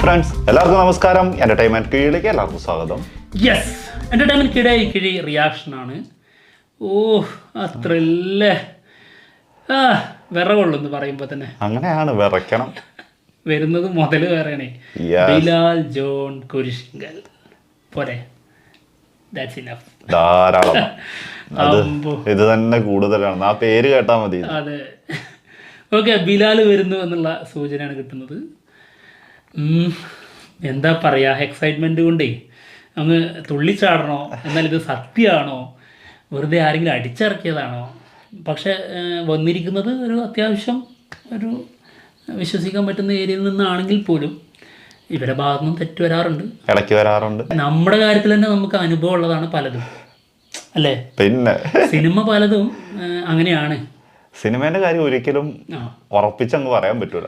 Friends എല്ലാവർക്കും നമസ്കാരം. Entertainment കീഴിലേക്ക് എല്ലാവർക്കും സ്വാഗതം. യെസ് എന്റർടൈൻമെന്റ് കിളിക്കി റിയാക്ഷൻ ആണ്. ഓ അത്രല്ലേ ആ വിറകൊള്ളു പറയുമ്പോൾ തന്നെ. അങ്ങനെയാണ് വിറയ്ക്കണം. വരുന്നത് മുതൽ വേറെയാണേ. ബിലാൽ ജോൺ കുരിശിങ്കൽ. പോരെ. ദാറ്റ്സ് ഇനഫ് ധാരാളം. അത് ഇത് തന്നെ കൂടുതലാണ്. ആ പേര് കേട്ടാ മതി. അതെ. ഓക്കെ ബിലാൽ വരുന്നു എന്നുള്ള സൂചനയാണ് കിട്ടുന്നത്. എന്താ പറയാ എക്സൈറ്റ്മെന്റ് കൊണ്ടേ. അങ്ങ് തുള്ളിച്ചാടണോ എന്നാൽ ഇത് സത്യമാണോ? വെറുതെ ആരെങ്കിലും അടിച്ചിറക്കിയതാണോ? പക്ഷെ വന്നിരിക്കുന്നത് ഒരു അത്യാവശ്യം ഒരു വിശ്വസിക്കാൻ പറ്റുന്ന ഏരിയയിൽ നിന്നാണെങ്കിൽ പോലും ഇവരെ ഭാഗത്തു നിന്നും തെറ്റ് വരാറുണ്ട്. ഇടയ്ക്ക് വരാറുണ്ട്. നമ്മുടെ കാര്യത്തിൽ തന്നെ നമുക്ക് അനുഭവം ഉള്ളതാണ് പലതും. അല്ലേ? പിന്നെ. സിനിമ പലതും അങ്ങനെയാണ്. സിനിമേന്റെ കാര്യം ഒരിക്കലും ഉറപ്പിച്ചങ്ങ് പറയാൻ പറ്റൂല.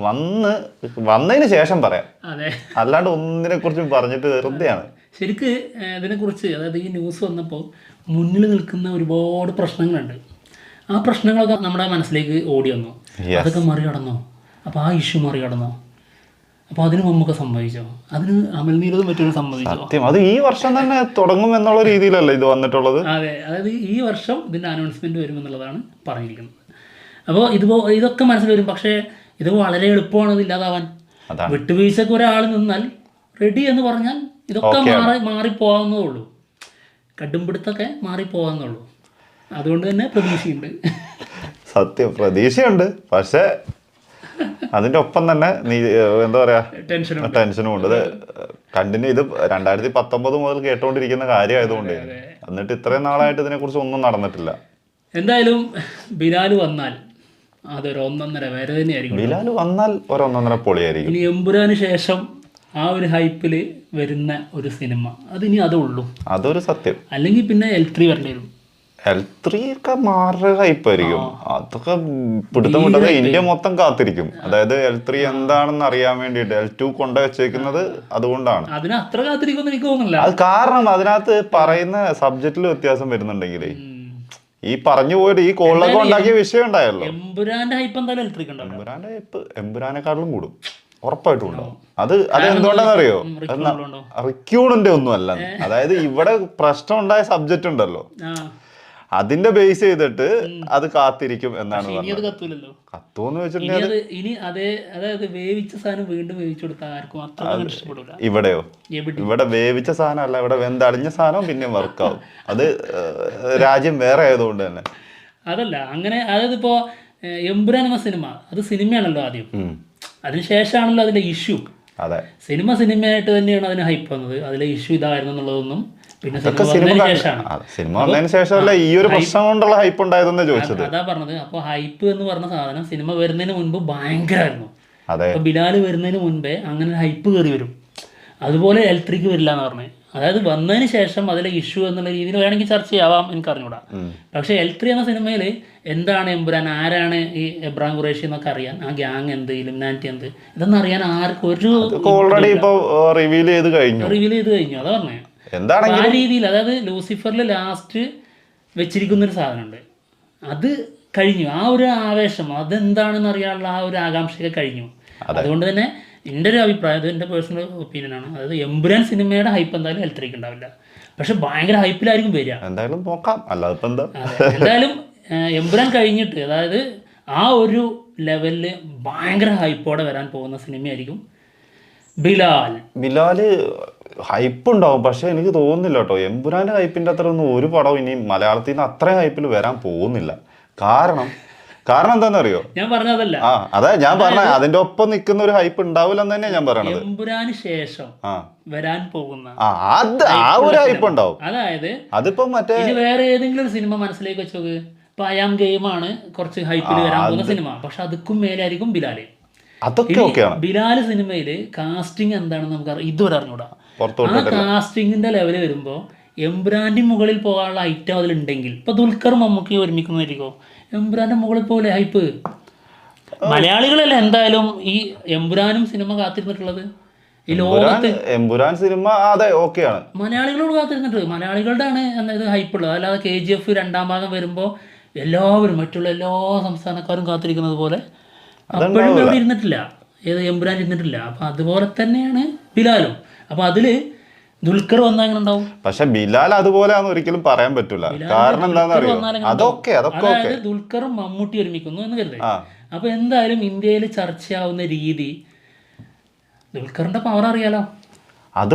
വന്ന് വന്നതിന് ശേഷം പറയാം. അല്ലാണ്ട് ഒന്നിനെ കുറിച്ചും പറഞ്ഞിട്ട് വെറുതെയാണ്. ശരിക്ക് ഇതിനെ ഇതിനെക്കുറിച്ച് അതായത് ഈ ന്യൂസ് വന്നപ്പോൾ മുന്നിൽ നിൽക്കുന്ന ഒരുപാട് പ്രശ്നങ്ങളുണ്ട്. ആ പ്രശ്നങ്ങളൊക്കെ നമ്മുടെ മനസ്സിലേക്ക് ഓടി വന്നു. അതൊക്കെ മറികടന്നോ? അപ്പോൾ ആ ഇഷ്യൂ മറികടന്നോ? അപ്പോൾ അതിന് മുമ്പൊക്കെ സംഭവിച്ചോ? അതിന് അമൽ നീരതും മറ്റൊരു സംഭവിച്ചോ? സത്യം. അത് ഈ വർഷം തന്നെ തുടങ്ങും എന്നുള്ള രീതിയിലല്ല ഇത് വന്നിട്ടുള്ളത്? അതെ. അതായത് ഈ വർഷം ഇതിന്റെ അനൗൺസ്മെന്റ് വരുമെന്നുള്ളതാണ് പറഞ്ഞിരിക്കുന്നത്. അപ്പോൾ ഇതുപോ ഇതൊക്കെ മനസ്സിൽ വരും. പക്ഷേ ഇത് വളരെ എളുപ്പമാണ് ഇത് ഇല്ലാതാവാൻ. വിട്ടുവീഴ്ചക്ക് ഒരാൾ നിന്നാൽ റെഡി എന്ന് പറഞ്ഞാൽ ഇതൊക്കെ മാറി മാറിപ്പോകാവുന്നതേ ഉള്ളൂ. കടുംപിടുത്തൊക്കെ മാറിപ്പോകാവുന്നേ ഉള്ളൂ. അതുകൊണ്ട് തന്നെ പ്രതീക്ഷയുണ്ട്. സത്യം. പ്രതീക്ഷയുണ്ട്. പക്ഷെ അതിന്റെ ഒപ്പം തന്നെ നീ എന്താ പറയാ? ടെൻഷനും ഉണ്ട്. കണ്ടിന്യൂ ഇത് രണ്ടായിരത്തി പത്തൊമ്പത് മുതൽ കേട്ടോണ്ടിരിക്കുന്ന കാര്യമായതുകൊണ്ട് എന്നിട്ട് ഇത്രയും നാളായിട്ട് ഇതിനെ കുറിച്ച് ഒന്നും നടന്നിട്ടില്ല. എന്തായാലും ബിലാൽ വന്നാൽ അതൊരു ഒന്നൊന്നര വരെ തന്നെയായിരിക്കും. ബിലാൽ വന്നാൽ ഒരൊന്നൊന്നര പൊളിയായിരിക്കും. ഇനി എമ്പുരാന് ശേഷം ആ ഒരു ഹൈപ്പിൽ വരുന്ന ഒരു സിനിമ അതിനി അതേ ഉള്ളൂ അതൊരു സത്യം. അല്ലെങ്കിൽ പിന്നെ എൽ ത്രീ വരേണ്ടി വരും. എൽ ത്രീ ഒക്കെ മാറുക ഹൈപ്പായിരിക്കും അതൊക്കെ പിടുത്തം വിട്ടത് ഇന്ത്യ മൊത്തം കാത്തിരിക്കും. അതായത് എൽ ത്രീ എന്താണെന്ന് അറിയാൻ വേണ്ടിയിട്ട് എൽ ടു കൊണ്ട വെച്ചേക്കുന്നത് അതുകൊണ്ടാണ്. അതിന് അത്ര കാത്തിരിക്കുമെന്ന് എനിക്ക് തോന്നുന്നില്ല. അത് കാരണം അതിനകത്ത് പറയുന്ന സബ്ജക്റ്റിൽ വ്യത്യാസം വരുന്നുണ്ടെങ്കിലേ. ഈ പറഞ്ഞു പോയിട്ട് ഈ കോളിലൊക്കെ ഉണ്ടാക്കിയ വിഷയം ഉണ്ടായല്ലോ. എമ്പുരാന്റെ ഹൈപ്പ് എന്തായാലും എൽ ത്രീക്ക് കൂടും. ഉറപ്പായിട്ടും ഉണ്ടാവും. അത് അത് എന്തുകൊണ്ടാണെന്നറിയോ റിക്യൂണിന്റെ ഒന്നും അല്ല അതായത് ഇവിടെ പ്രശ്നം ഉണ്ടായ സബ്ജക്റ്റ് ഉണ്ടല്ലോ. അതിന്റെ ബേസ് ചെയ്തിട്ട് അത് കാത്തിരിക്കും എന്നാണ് ഇനി അത് കത്തൂലല്ലോ. ഇനി വെച്ചിട്ടുണ്ടെങ്കിൽ ഇനി അതേ അതായത് വേവിച്ച സാധനം വീണ്ടും വേവിച്ചു കൊടുത്താൽ ആർക്കും അത്ര അങ്ങട് ഇഷ്ടപ്പെടില്ല ഇവിടെയോ? ഇവിടെ വേവിച്ച സാധനം അല്ല ഇവിടെ വെന്തടിഞ്ഞ സാധനം പിന്നെ വർക്കാവും അത് രാജ്യം വേറെ ആയതുകൊണ്ട് തന്നെ. അതല്ല അങ്ങനെ അതായത് ഇപ്പോ എമ്പുരാൻ എന്ന സിനിമ അത് സിനിമയാണല്ലോ ആദ്യം. അതിനുശേഷമാണല്ലോ അതിന്റെ ഇഷ്യൂ അതെ. സിനിമ സിനിമയായിട്ട് തന്നെയാണ് അതിന് ഹൈപ്പ് വന്നത്. അതിലെ ഇഷ്യൂ ഇതായിരുന്നു എന്നുള്ളതൊന്നും പിന്നെ സിനിമ വന്നതിന് ശേഷമല്ല ഈ ഒരു പ്രശ്നം കൊണ്ടുള്ള ഹൈപ്പ് ഉണ്ടായതെന്ന് ചോദിച്ചത്. അതാ പറഞ്ഞത്. അപ്പോൾ ഹൈപ്പ് എന്ന് പറഞ്ഞ സാധനം സിനിമ വരുന്നതിന് മുൻപ് ഭയങ്കരമായിരുന്നു അതെ. ബിലാൽ വരുന്നതിന് മുൻപേ അങ്ങനെ ഹൈപ്പ് കയറി വരും. അതുപോലെ ഇലക്ട്രിക് വരില്ല എന്ന് പറഞ്ഞത് അതായത് വന്നതിന് ശേഷം അതിലെ ഇഷ്യൂ എന്നുള്ള രീതിയിൽ വേണമെങ്കിൽ ചർച്ച ചെയ്യാവാം എനിക്ക് അറിഞ്ഞൂടാ പക്ഷെ എൽത്രി എന്ന സിനിമയിൽ എന്താണ് എമ്പുരാൻ ആരാണ് ഈ എബ്രാം ഖുറേഷി എന്നൊക്കെ അറിയാൻ? ആ ഗ്യാങ് എന്ത് ഇലുമിനാറ്റി എന്ത്? ഇതൊന്നും അറിയാൻ ആർക്കും ഒരു ഓൾറെഡി ഇപ്പൊ റിവീൽ ചെയ്ത് കഴിഞ്ഞു. റിവീൽ ചെയ്ത് കഴിഞ്ഞു. അതാ പറഞ്ഞത് എന്താണെങ്കിൽ ആ രീതിയിൽ അതായത് ലൂസിഫറിൽ ലാസ്റ്റ് വെച്ചിരിക്കുന്ന ഒരു സാധനമുണ്ട്. അത് കഴിഞ്ഞു. ആ ഒരു ആവേശം അതെന്താണെന്ന് അറിയാനുള്ള ആ ഒരു ആകാംക്ഷയൊക്കെ കഴിഞ്ഞു. അതുകൊണ്ട് തന്നെ എന്റെ ഒരു അഭിപ്രായം അത് എന്റെ പേഴ്സണൽ ഒപ്പീനിയൻ ആണ്. അതായത് എമ്പുരാൻ സിനിമയുടെ ഹൈപ്പ് എന്തായാലും എലക്ട്രിക് ഉണ്ടാവില്ല. പക്ഷെ ഭയങ്കര ഹൈപ്പിലായിരിക്കും വരിക. എന്തായാലും നോക്കാം. അല്ലാതെ എന്താ? എന്തായാലും എമ്പുരാൻ കഴിഞ്ഞിട്ട് അതായത് ആ ഒരു ലെവലിൽ ഭയങ്കര ഹൈപ്പോടെ വരാൻ പോകുന്ന സിനിമയായിരിക്കും ബിലാൽ. ബിലാൽ ഹൈപ്പ് ഉണ്ടാവും പക്ഷെ എനിക്ക് തോന്നുന്നില്ല കേട്ടോ. എമ്പുരാന്റെ ഹൈപ്പിന്റെ അത്ര ഒന്നും ഒരു പടവും ഇനി മലയാളത്തിൽ നിന്ന് അത്രയും ഹൈപ്പിൽ വരാൻ പോകുന്നില്ല. കാരണം കാരണം എന്താണെന്നറിയോ? ഞാൻ പറഞ്ഞതല്ല ആ അതെ ഞാൻ പറഞ്ഞ അതിന്റെ ഒപ്പം നിൽക്കുന്ന ഒരു ഹൈപ്പ് ഉണ്ടാവില്ല എന്ന് തന്നെയാ ഞാൻ പറയണത്. എമ്പുരാന് ശേഷം വരാൻ പോകുന്ന ആ അത് ആ ഒരു ഹൈപ്പ് ഉണ്ടാവും അതായത് അതിപ്പോ മറ്റേ വേറെ ഏതെങ്കിലും ഒരു സിനിമ മനസ്സിലേക്ക് വെച്ചോ ഇപ്പൊ ഗെയിം ആണ് കുറച്ച് ഹൈപ്പിൽ വരാൻ പോകുന്ന സിനിമ. പക്ഷെ അതുക്കും മേലായിരിക്കും ബിലാൽ. അതൊക്കെ ബിലാൽ സിനിമയിൽ കാസ്റ്റിംഗ് എന്താണെന്ന് നമുക്ക് ഇതുവരെ അറിഞ്ഞൂടാ. ആ കാസ്റ്റിംഗിന്റെ ലെവൽ വരുമ്പോ എംബ്രാൻഡിന് മുകളിൽ പോകാനുള്ള ഐറ്റം അതിലുണ്ടെങ്കിൽ ഇപ്പൊ ദുൽഖർ മമ്മൂക്കി ഒരുമിക്കുന്നതായിരിക്കും? എംബ്രാന്റെ മുകളിൽ പോലെ ഹൈപ്പ് മലയാളികളല്ല എന്തായാലും ഈ എംബുരാനും സിനിമ കാത്തിരുന്നിട്ടുള്ളത്? ഈ ലോകത്ത് എംബുരാൻ സിനിമ അതെ ഓക്കെയാണ് മലയാളികളോട് കാത്തിരുന്നിട്ട് മലയാളികളുടെ ആണ് ഇത് ഹൈപ്പ് ഉള്ളത്? അല്ലാതെ കെ ജി എഫ് രണ്ടാം ഭാഗം വരുമ്പോൾ എല്ലാവരും മറ്റുള്ള എല്ലാ സംസ്ഥാനക്കാരും കാത്തിരിക്കുന്നത് പോലെ അപ്പോഴും ഇവിടെ ഇരുന്നിട്ടില്ല. ഏത് എംബുരാൻ ഇരുന്നിട്ടില്ല. അപ്പം അതുപോലെ തന്നെയാണ് ബിലാലും. അപ്പം അതിൽ ദുൽഖർ വന്നാൽ എങ്ങനെ ഉണ്ടാവും പക്ഷെ ബിലാൽ അതുപോലെ ഒരിക്കലും പറയാൻ പറ്റൂല. കാരണം എന്താണെന്ന് അറിയോ അതൊക്കെ അതായത് ദുൽഖറും മമ്മൂട്ടി ഒരുമിക്കുന്നു എന്ന് കരുതേ അപ്പൊ എന്തായാലും ഇന്ത്യയിൽ ചർച്ചയാവുന്ന രീതി ദുൽഖറിന്റെ പവർ അറിയാലോ? അത്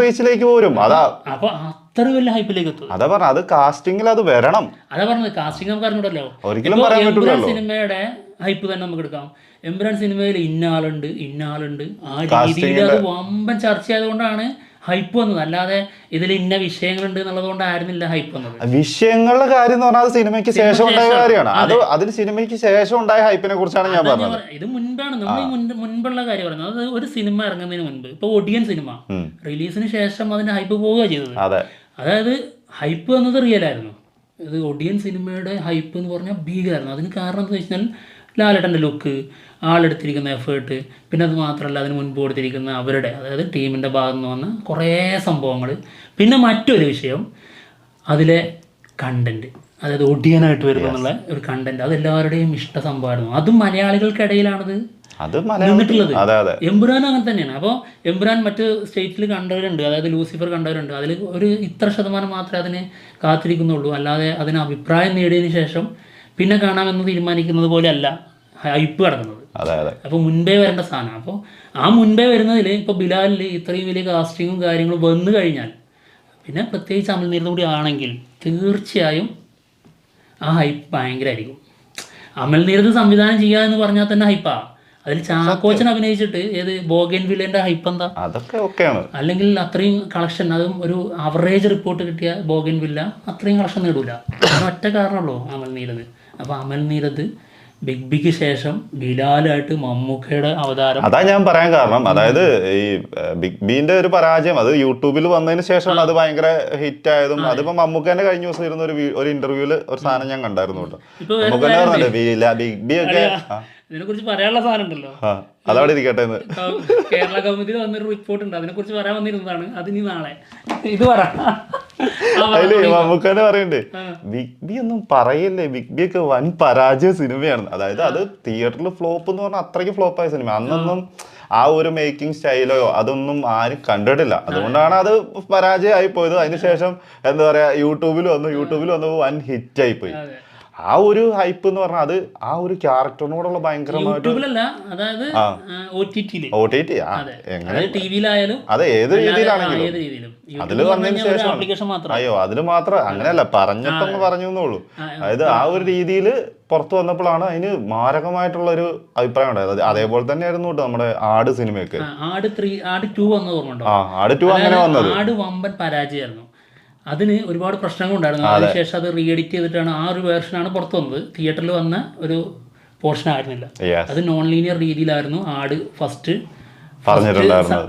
റേസിലേക്ക് പോരും. അതാ. അപ്പൊ അത്ര വലിയ ഹൈപ്പിലേക്ക് എത്തും അതാ പറഞ്ഞ അത് കാസ്റ്റിംഗിൽ അത് വരണം. അതാ പറഞ്ഞത് കാസ്റ്റിംഗ് നമുക്ക് അറിഞ്ഞൂടല്ലോ. ഒരിക്കലും പറയാൻ സിനിമയുടെ ഹൈപ്പ് തന്നെ നമുക്ക് എടുക്കാം. എമ്പുരാൻ സിനിമയിൽ ഇന്നാളുണ്ട് ഇന്നാളുണ്ട് ആ രീതിയിൽ അത് വമ്പൻ ചർച്ചയായതുകൊണ്ടാണ് ഹൈപ്പ് വന്നത്. അല്ലാതെ ഇതിൽ ഇന്ന വിഷയങ്ങളുണ്ട് എന്നുള്ളത് കൊണ്ടായിരുന്നില്ല ഹൈപ്പ് വന്നത് വിഷയങ്ങളുടെ കാര്യം എന്ന് പറഞ്ഞാൽ സിനിമയ്ക്ക് ശേഷം ഉണ്ടായ കാര്യമാണ്. അത് അതിന് സിനിമയ്ക്ക് ശേഷം ഉണ്ടായ ഹൈപ്പിനെ കുറിച്ചാണ് ഞാൻ പറഞ്ഞത്. ഇത് മുൻപാണ്. നമ്മൾ മുൻപുള്ള കാര്യം പറഞ്ഞത് അത് ഒരു സിനിമ ഇറങ്ങുന്നതിന് മുൻപ് ഇപ്പൊ ഒടിയൻ സിനിമ. റിലീസിന് ശേഷം അതിന്റെ ഹൈപ്പ് പോവുക ചെയ്തത്. അതെ. അതായത് ഹൈപ്പ് വന്നത് റിയൽ ആയിരുന്നു. ഇത് ഒടിയൻ സിനിമയുടെ ഹൈപ്പ് എന്ന് പറഞ്ഞാൽ ഭീകരമായിരുന്നു അതിന് കാരണം എന്താ വെച്ചാൽ ലാലേട്ടന്റെ ലുക്ക് ആളെടുത്തിരിക്കുന്ന എഫേർട്ട് പിന്നെ അത് മാത്രമല്ല അതിന് മുൻപ് കൊടുത്തിരിക്കുന്ന അവരുടെ അതായത് ടീമിന്റെ ഭാഗത്തു നിന്ന് വന്ന കുറേ സംഭവങ്ങൾ. പിന്നെ മറ്റൊരു വിഷയം അതിലെ കണ്ടന്റ് അതായത് ഒടിയനായിട്ട് വരുന്നുള്ള ഒരു കണ്ടന്റ് അത് എല്ലാവരുടെയും ഇഷ്ട സംഭവമായിരുന്നു. അതും മലയാളികൾക്കിടയിലാണത് നിന്നിട്ടുള്ളത്. എംബുരാൻ അങ്ങനെ തന്നെയാണ്. അപ്പോൾ എമ്പുരാൻ മറ്റ് സ്റ്റേറ്റിൽ കണ്ടവരുണ്ട്. അതായത് ലൂസിഫർ കണ്ടവരുണ്ട്. അതിൽ ഒരു ഇത്ര ശതമാനം മാത്രമേ അതിന് കാത്തിരിക്കുന്നുള്ളൂ. അല്ലാതെ അതിന് അഭിപ്രായം നേടിയതിന് ശേഷം പിന്നെ കാണാമെന്ന് തീരുമാനിക്കുന്നത് പോലെയല്ല ഹൈപ്പ് കിടക്കുന്നത്. അപ്പോൾ മുൻപേ വരേണ്ട സാധനം. അപ്പോൾ ആ മുൻപേ വരുന്നതിൽ ഇപ്പോൾ ബിലാലിൽ ഇത്രയും വലിയ കാസ്റ്റിങ്ങും കാര്യങ്ങളും വന്നു കഴിഞ്ഞാൽ പിന്നെ പ്രത്യേകിച്ച് അമൽനീരതും കൂടി ആണെങ്കിൽ തീർച്ചയായും ആ ഹൈപ്പ് ഭയങ്കരമായിരിക്കും അമൽനീരത് സംവിധാനം ചെയ്യുക എന്ന് പറഞ്ഞാൽ തന്നെ ഹൈപ്പാ അതിൽ ചാക്കോച്ചൻ അഭിനയിച്ചിട്ട് ഏത് ബോഗൻ വില്ലന്റെ ഹൈപ്പ് എന്താ? അതൊക്കെ ഓക്കെയാണ് അല്ലെങ്കിൽ അത്രയും കളക്ഷൻ അതും ഒരു അവറേജ് റിപ്പോർട്ട് കിട്ടിയ ബോഗൻ വില്ല അത്രയും കളക്ഷൻ നേടൂല. ഒറ്റ കാരണമുള്ളൂ അമൽ നീരത് അപ്പോൾ അമൽ നീരത് ബിഗ് ബിക്ക് ശേഷം ബിലാലായിട്ട് മമ്മൂക്കയുടെ അവതാരം അതാ ഞാൻ പറയാൻ കാരണം. അതായത് ഈ ബിഗ് ബീന്റെ ഒരു പരാജയം അത് യൂട്യൂബിൽ വന്നതിന് ശേഷമാണ് അത് ഭയങ്കര ഹിറ്റ് ആയതും അതിപ്പോ മമ്മൂക്കന്റെ കഴിഞ്ഞ ദിവസം ഇരുന്ന ഒരു ഒരു ഇന്റർവ്യൂൽ ഒരു സാധനം ഞാൻ കണ്ടായിരുന്നു കേട്ടോ. ബിഗ് ബി ഒക്കെ ഇതിനെ കുറിച്ച് പറയാനുള്ള സാധനം ഉണ്ടല്ലോ അതവിടെ ഇരിക്കട്ടെ കേരള കൗമുദിയിൽ വന്നൊരു റിപ്പോർട്ട് ഉണ്ട്. അതിനെ കുറിച്ച് പറയാൻ വന്നിരുന്നതാണ്. അത് ഇനി നാളെ. ഇത് പറ. പറയണ്ടേ. ബിഗ് ബി ഒന്നും പറയല്ലേ? ബിഗ് ബി ഒക്കെ വൻ പരാജയ സിനിമയാണ്. അതായത് അത് തിയേറ്ററിൽ ഫ്ലോപ്പ് എന്ന് പറഞ്ഞാൽ അത്രയ്ക്ക് ഫ്ലോപ്പ് ആയ സിനിമ അന്നൊന്നും ആ. ഒരു മേക്കിംഗ് സ്റ്റൈലോ അതൊന്നും ആരും കണ്ടിട്ടില്ല. അതുകൊണ്ടാണ് അത് പരാജയമായി പോയത്. അതിനുശേഷം എന്താ പറയാ യൂട്യൂബിൽ വന്നു. യൂട്യൂബിൽ വന്നു വൻ ഹിറ്റ് ആയി പോയി. ആ ഒരു ഹൈപ്പ് എന്ന് പറഞ്ഞാൽ അത് ആ ഒരു ക്യാരക്ടറിനോടുള്ള ഭയങ്കരമായിട്ട് അതെ. ഏത് രീതിയിലാണെങ്കിലും. അതിൽ വന്നതിന് ശേഷം അയ്യോ അതിൽ മാത്രം അങ്ങനെയല്ല പറഞ്ഞിട്ടൊന്ന് പറഞ്ഞു എന്നുള്ളൂ അതായത് ആ. ഒരു രീതിയിൽ പുറത്തു വന്നപ്പോഴാണ് അതിന് മാരകമായിട്ടുള്ള ഒരു അഭിപ്രായം ഉണ്ടായത്. അതേപോലെ തന്നെയായിരുന്നു കേട്ടോ നമ്മുടെ ആട് സിനിമയൊക്കെ. ആട് ത്രീ ആട് ടു വന്നത് ആട് ടു അങ്ങനെ വന്നത്. ആട് വമ്പൻ പരാജയമായിരുന്നു. അതിന് ഒരുപാട് പ്രശ്നങ്ങൾ ഉണ്ടായിരുന്നു അതിനുശേഷം അത് റീ എഡിറ്റ് ചെയ്തിട്ടാണ് ആ ഒരു വേർഷനാണ് പുറത്തു വന്നത്. തിയേറ്ററിൽ വന്ന ഒരു പോർഷൻ ആയിരുന്നില്ല. അത് നോൺ ലീനിയർ രീതിയിലായിരുന്നു ആട് ഫസ്റ്റ്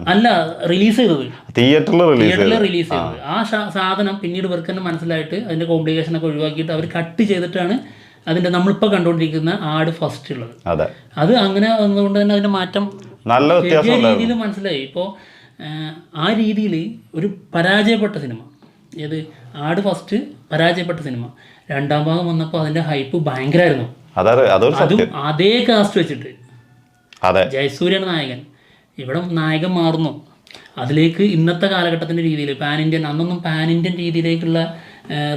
അല്ല റിലീസ് ചെയ്തത്. തിയേറ്ററിൽ റിലീസ് ചെയ്തത്. ആ. സാധനം പിന്നീട് ഇവർക്ക് തന്നെ മനസ്സിലായിട്ട് അതിന്റെ കോംപ്ലിക്കേഷൻ ഒക്കെ ഒഴിവാക്കിയിട്ട് അവർ കട്ട് ചെയ്തിട്ടാണ് അതിന്റെ നമ്മളിപ്പോ കണ്ടുകൊണ്ടിരിക്കുന്ന ആട് ഫസ്റ്റ് ഉള്ളത്. അതെ. അങ്ങനെ വന്നതുകൊണ്ട് തന്നെ അതിന്റെ മാറ്റം നല്ല രീതിയിൽ മനസ്സിലായി. ഇപ്പോ ആ രീതിയിൽ ഒരു പരാജയപ്പെട്ട സിനിമ. ഏത്? ആട് ഫസ്റ്റ് പരാജയപ്പെട്ട സിനിമ രണ്ടാം ഭാഗം വന്നപ്പോൾ അതിന്റെ ഹൈപ്പ് ഭയങ്കരമായിരുന്നു അതെ അതും കാസ്റ്റ് വെച്ചിട്ട്. ജയസൂര്യാണ് നായകൻ. ഇവിടെ നായകൻ മാറുന്നു. അതിലേക്ക് ഇന്നത്തെ കാലഘട്ടത്തിന്റെ രീതിയിൽ പാൻ ഇന്ത്യൻ അന്നൊന്നും പാൻ ഇന്ത്യൻ രീതിയിലേക്കുള്ള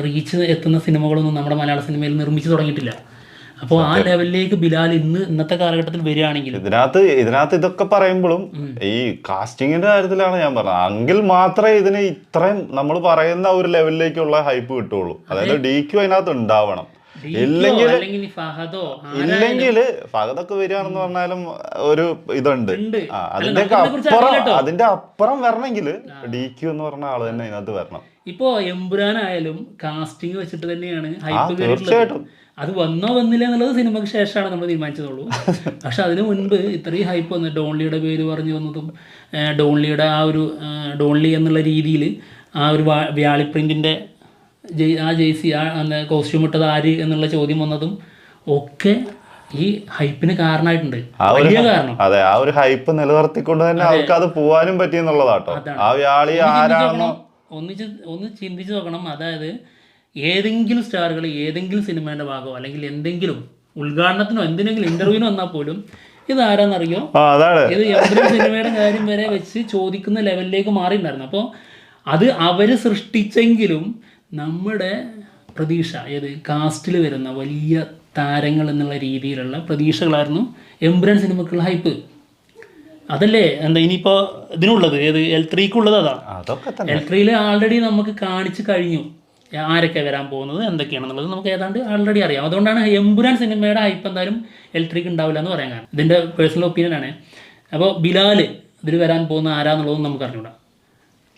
റീച്ച് എത്തുന്ന സിനിമകളൊന്നും നമ്മുടെ മലയാള സിനിമയിൽ നിർമ്മിച്ചു തുടങ്ങിയിട്ടില്ല. അപ്പോൾ ആ ലെവലിലേക്ക് ബിലാൽ ഇന്ന് ഇന്നത്തെ കാലഘട്ടത്തിൽ വരികയാണെങ്കിൽ ഇതിനകത്ത് ഇതിനകത്ത് ഇതൊക്കെ പറയുമ്പോഴും ഈ കാസ്റ്റിങ്ങിന്റെ കാര്യത്തിലാണ് ഞാൻ പറഞ്ഞത്. എങ്കിൽ മാത്രമേ ഇതിന് ഇത്രയും നമ്മൾ പറയുന്ന ഒരു ലെവലിലേക്കുള്ള ഹൈപ്പ് കിട്ടുള്ളൂ അതായത് ഡി ക്യു അതിനകത്ത് ഉണ്ടാവണം. ഇല്ലെങ്കിൽ ഇല്ലെങ്കിൽ ഫഹദൊക്കെ വരികയാണെന്ന് പറഞ്ഞാലും ഒരു ഇതുണ്ട്. അതിന്റെയൊക്കെ അപ്പുറം അതിന്റെ അപ്പുറം വരണമെങ്കിൽ ഡി ക്യു എന്ന് പറഞ്ഞ ആൾ തന്നെ ഇതിനകത്ത് വരണം. ഇപ്പോ എമ്പുരാനായാലും കാസ്റ്റിംഗ് വെച്ചിട്ട് തന്നെയാണ് തീർച്ചയായിട്ടും. അത് വന്നോ വന്നില്ല എന്നുള്ളത് സിനിമയ്ക്ക് ശേഷമാണ് നമ്മൾ തീരുമാനിച്ചതുള്ളൂ. പക്ഷെ അതിന് മുൻപ് ഇത്രയും ഹൈപ്പ് വന്നു. ഡോൺലിയുടെ പേര് പറഞ്ഞു വന്നതും ഡോൺലിയുടെ ആ ഒരു ഡോൺലി എന്നുള്ള രീതിയിൽ ആ ഒരു വ്യാളി പ്രിന്റിന്റെ ജെയ് ആ ജെയ്സി ആ കോസ്റ്റ്യൂം ഇട്ടത് ആര് എന്നുള്ള ചോദ്യം വന്നതും ഒക്കെ ഈ ഹൈപ്പിന് കാരണമായിട്ടുണ്ട് വലിയ കാരണം. അതെ ആ ഒരു ഹൈപ്പ് നിലനിർത്തിക്കൊണ്ട് തന്നെ അവർക്ക് അത് പോവാനും പറ്റിയെന്നുള്ളതാട്ടോ. ആ വ്യാളി ആരാണെന്നോ ഒന്നിച്ച് ഒന്ന് ചിന്തിച്ചു നോക്കണം. അതായത് ഏതെങ്കിലും സ്റ്റാറുകൾ ഏതെങ്കിലും സിനിമയുടെ ഭാഗമോ അല്ലെങ്കിൽ എന്തെങ്കിലും ഉദ്ഘാടനത്തിനോ എന്തിനെങ്കിലും ഇന്റർവ്യൂവിനോ വന്നാൽ പോലും ഇത് ആരാന്നറിയോ? ഇത് എമ്പുരാൻ സിനിമയുടെ കാര്യം വരെ വെച്ച് ചോദിക്കുന്ന ലെവലിലേക്ക് മാറിയിട്ടുണ്ടായിരുന്നു. അപ്പോൾ അത് അവർ സൃഷ്ടിച്ചെങ്കിലും നമ്മുടെ പ്രതീക്ഷ ഏത് കാസ്റ്റിൽ വരുന്ന വലിയ താരങ്ങൾ എന്നുള്ള രീതിയിലുള്ള പ്രതീക്ഷകളായിരുന്നു എംബ്രൻ സിനിമക്കുള്ള ഹൈപ്പ്. അതല്ലേ? എന്താ ഇനിയിപ്പോൾ ഇതിനുള്ളത്? ഏത് എൽ ത്രീക്കുള്ളത് അതാ. എൽ ത്രീയിൽ ആൾറെഡി നമുക്ക് കാണിച്ചു കഴിഞ്ഞു. ആരൊക്കെ വരാൻ പോകുന്നത് എന്തൊക്കെയാണെന്നുള്ളത് നമുക്ക് ഏതാണ്ട് ആൾറെഡി അറിയാം. അതുകൊണ്ടാണ് എമ്പുരാൻ സിനിമയുടെ ഹൈപ്പ് എന്തായാലും ഇലക്ട്രിക് ഉണ്ടാവില്ല എന്ന് പറയാൻ കാരണം. ഇതിന്റെ പേഴ്സണൽ ഒപ്പീനിയൻ ആണ്. അപ്പോൾ ബിലാൽ ഇതിൽ വരാൻ പോകുന്ന ആരാന്നുള്ളതും നമുക്ക് അറിഞ്ഞൂടാ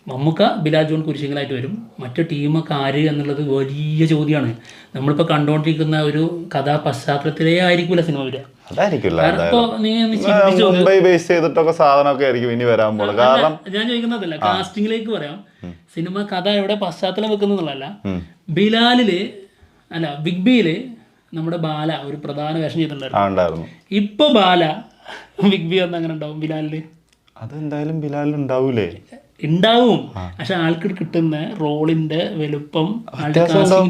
മമ്മൂക്ക ബിലാജോൺ ജോൺ കുരിശിങ്ങളായിട്ട് വരും. മറ്റു ടീമൊക്കെ ആര് എന്നുള്ളത് വലിയ ചോദ്യമാണ്. നമ്മളിപ്പോൾ കണ്ടുകൊണ്ടിരിക്കുന്ന ഒരു കഥാ പശ്ചാത്തലത്തിലേ ആയിരിക്കില്ല സിനിമ വരിക. മുംബൈ ബേസ് ചെയ്തിട്ടൊക്കെ സാധനമൊക്കെ ആയിരിക്കും ഇനി വരാൻ പോകുന്നത് കാരണം ഞാൻ ചോദിക്കുന്നതല്ല കാസ്റ്റിംഗിലേക്ക് പറയാം. സിനിമ കഥ എവിടെ പശ്ചാത്തലം വെക്കുന്നതല്ല ബിലാലിൽ അല്ല ബിഗ് ബിയിൽ നമ്മുടെ ബാല ഒരു പ്രധാന വേഷം ചെയ്തിട്ടുണ്ടായിരുന്നു. ഇപ്പൊ ബാല ബിഗ് ബി വന്ന് അങ്ങനെ ഉണ്ടാവും ബിലാലിൽ. അതെന്തായാലും ബിലാലിൽ ഉണ്ടാവൂലേ? ഉണ്ടാവും. പക്ഷെ ആൾക്ക് കിട്ടുന്ന റോളിന്റെ വലുപ്പം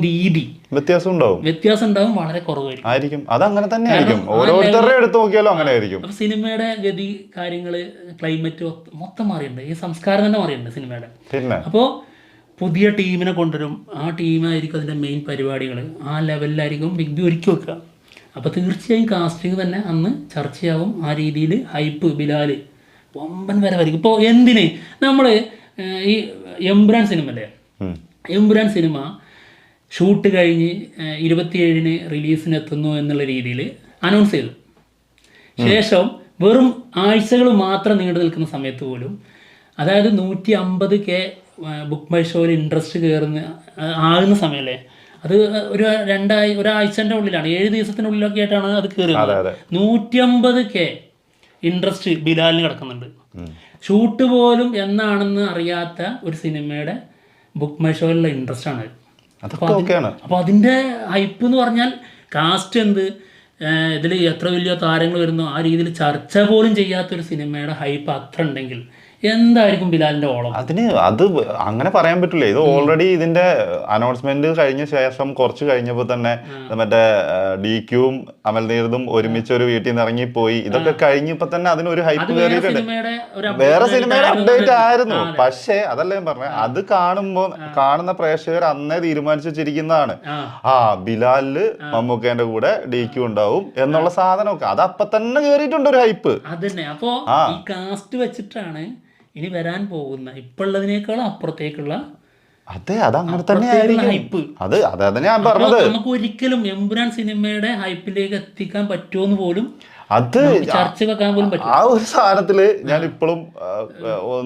രീതി വ്യത്യാസം ഉണ്ടാവും. വ്യത്യാസം ഉണ്ടാവും വളരെ കുറവായിരിക്കും. ആയിരിക്കും. അത് അങ്ങനെ തന്നെ ആയിരിക്കും. ഓരോരുത്തരുടെ എടുത്ത് നോക്കിയാലും അങ്ങനെ ആയിരിക്കും. അപ്പൊ സിനിമയുടെ ഗതി കാര്യങ്ങൾ ക്ലൈമറ്റ് മൊത്തം മാറിയിട്ടുണ്ട്. ഈ സംസ്കാരം തന്നെ മാറിയിട്ടുണ്ട് സിനിമയുടെ. പിന്നെ? അപ്പോ പുതിയ ടീമിനെ കൊണ്ടുവരും. ആ ടീമായിരിക്കും അതിന്റെ മെയിൻ പരിപാടികൾ ആ ലെവലിലായിരിക്കും ബിഗ് ബി ഒരുക്കി വെക്കുക. അപ്പോൾ തീർച്ചയായും കാസ്റ്റിംഗ് തന്നെ അന്ന് ചർച്ചയാവും. ആ രീതിയിൽ ഹൈപ്പ് ബിലാൽ വമ്പൻ വരയ്ക്കും ഇപ്പോൾ എന്തിന്? നമ്മൾ ഈ എംബ്രാൻ സിനിമ അല്ലേ എംബ്രാൻ സിനിമ ഷൂട്ട് കഴിഞ്ഞ് ഇരുപത്തിയേഴിന് റിലീസിന് എത്തുന്നു എന്നുള്ള രീതിയിൽ അനൗൺസ് ചെയ്തു. ശേഷം വെറും ആഴ്ചകൾ മാത്രം നീണ്ടു നിൽക്കുന്ന സമയത്ത് പോലും അതായത് നൂറ്റി അമ്പത് കെ ബുക്ക് മൈ ഷോയിൽ ഇൻട്രസ്റ്റ് കയറുന്ന ആകുന്ന സമയമല്ലേ അത് ഒരു രണ്ടായി ഒരാഴ്ചന്റെ ഉള്ളിലാണ്. ഏഴ് ദിവസത്തിനുള്ളിലൊക്കെ ആയിട്ടാണ് അത് കയറുന്നത് നൂറ്റി അമ്പത് കെ. ഇൻട്രസ്റ്റ് ബിലാലിന് കിടക്കുന്നുണ്ട്. ഷൂട്ട് പോലും എന്നാണെന്ന് അറിയാത്ത ഒരു സിനിമയുടെ ബുക്ക് മൈ ഷോയിലുള്ള ഇൻട്രസ്റ്റ് ആണ്. അപ്പോൾ അതിന്റെ ഹൈപ്പ് എന്ന് പറഞ്ഞാൽ കാസ്റ്റ് എന്ത് ഇതിൽ എത്ര വലിയ താരങ്ങൾ വരുന്നു ആ രീതിയിൽ ചർച്ച പോലും ചെയ്യാത്തൊരു സിനിമയുടെ ഹൈപ്പ് അത്ര ഉണ്ടെങ്കിൽ എന്തായിരിക്കും ബിലാലിന്റെ ഓളം? അതിന് അത് അങ്ങനെ പറയാൻ പറ്റില്ല. ഇത് ഓൾറെഡി ഇതിന്റെ അനൗൺസ്മെന്റ് കഴിഞ്ഞ ശേഷം കുറച്ച് കഴിഞ്ഞപ്പോൾ തന്നെ മറ്റേ ഡി ക്യൂവും അമൽനീരതും ഒരുമിച്ച് ഒരു വീട്ടിൽ നിന്ന് ഇറങ്ങിപ്പോയി. ഇതൊക്കെ കഴിഞ്ഞപ്പോ തന്നെ അതിനൊരു ഹൈപ്പ് കയറിയിട്ടുണ്ട്. വേറെ സിനിമയുടെ അപ്ഡേറ്റ് ആയിരുന്നു. പക്ഷേ അതല്ല ഞാൻ പറഞ്ഞത് അത് കാണുമ്പോ കാണുന്ന പ്രേക്ഷകർ അന്നേ തീരുമാനിച്ചു വെച്ചിരിക്കുന്നതാണ്. ആ. ബിലാലിൽ മമ്മൂക്കേന്റെ കൂടെ ഡി ക്യൂ ഉണ്ടാവും എന്നുള്ള സാധനമൊക്കെ. അത് അപ്പൊ തന്നെ കേറിയിട്ടുണ്ട് ഒരു ഹൈപ്പ് അതന്നെ അപ്പോ കാസ്റ്റ് വെച്ചിട്ടാണ് ഇനി വരാൻ പോകുന്ന ഇപ്പോഴുള്ളതിനേക്കാളും അപ്പുറത്തേക്കുള്ള അതെ അത് അങ്ങനെ തന്നെ ഹൈപ്പ് അത് അതെ ഞാൻ പറഞ്ഞത്. നമുക്ക് ഒരിക്കലും എമ്പുരാൻ സിനിമയുടെ ഹൈപ്പിലേക്ക് എത്തിക്കാൻ പറ്റുമെന്ന് പോലും അത് നമുക്ക് ചർച്ച വെക്കാൻ പോലും പറ്റും ആ ഒരു സാധനത്തിൽ ഞാൻ ഇപ്പോഴും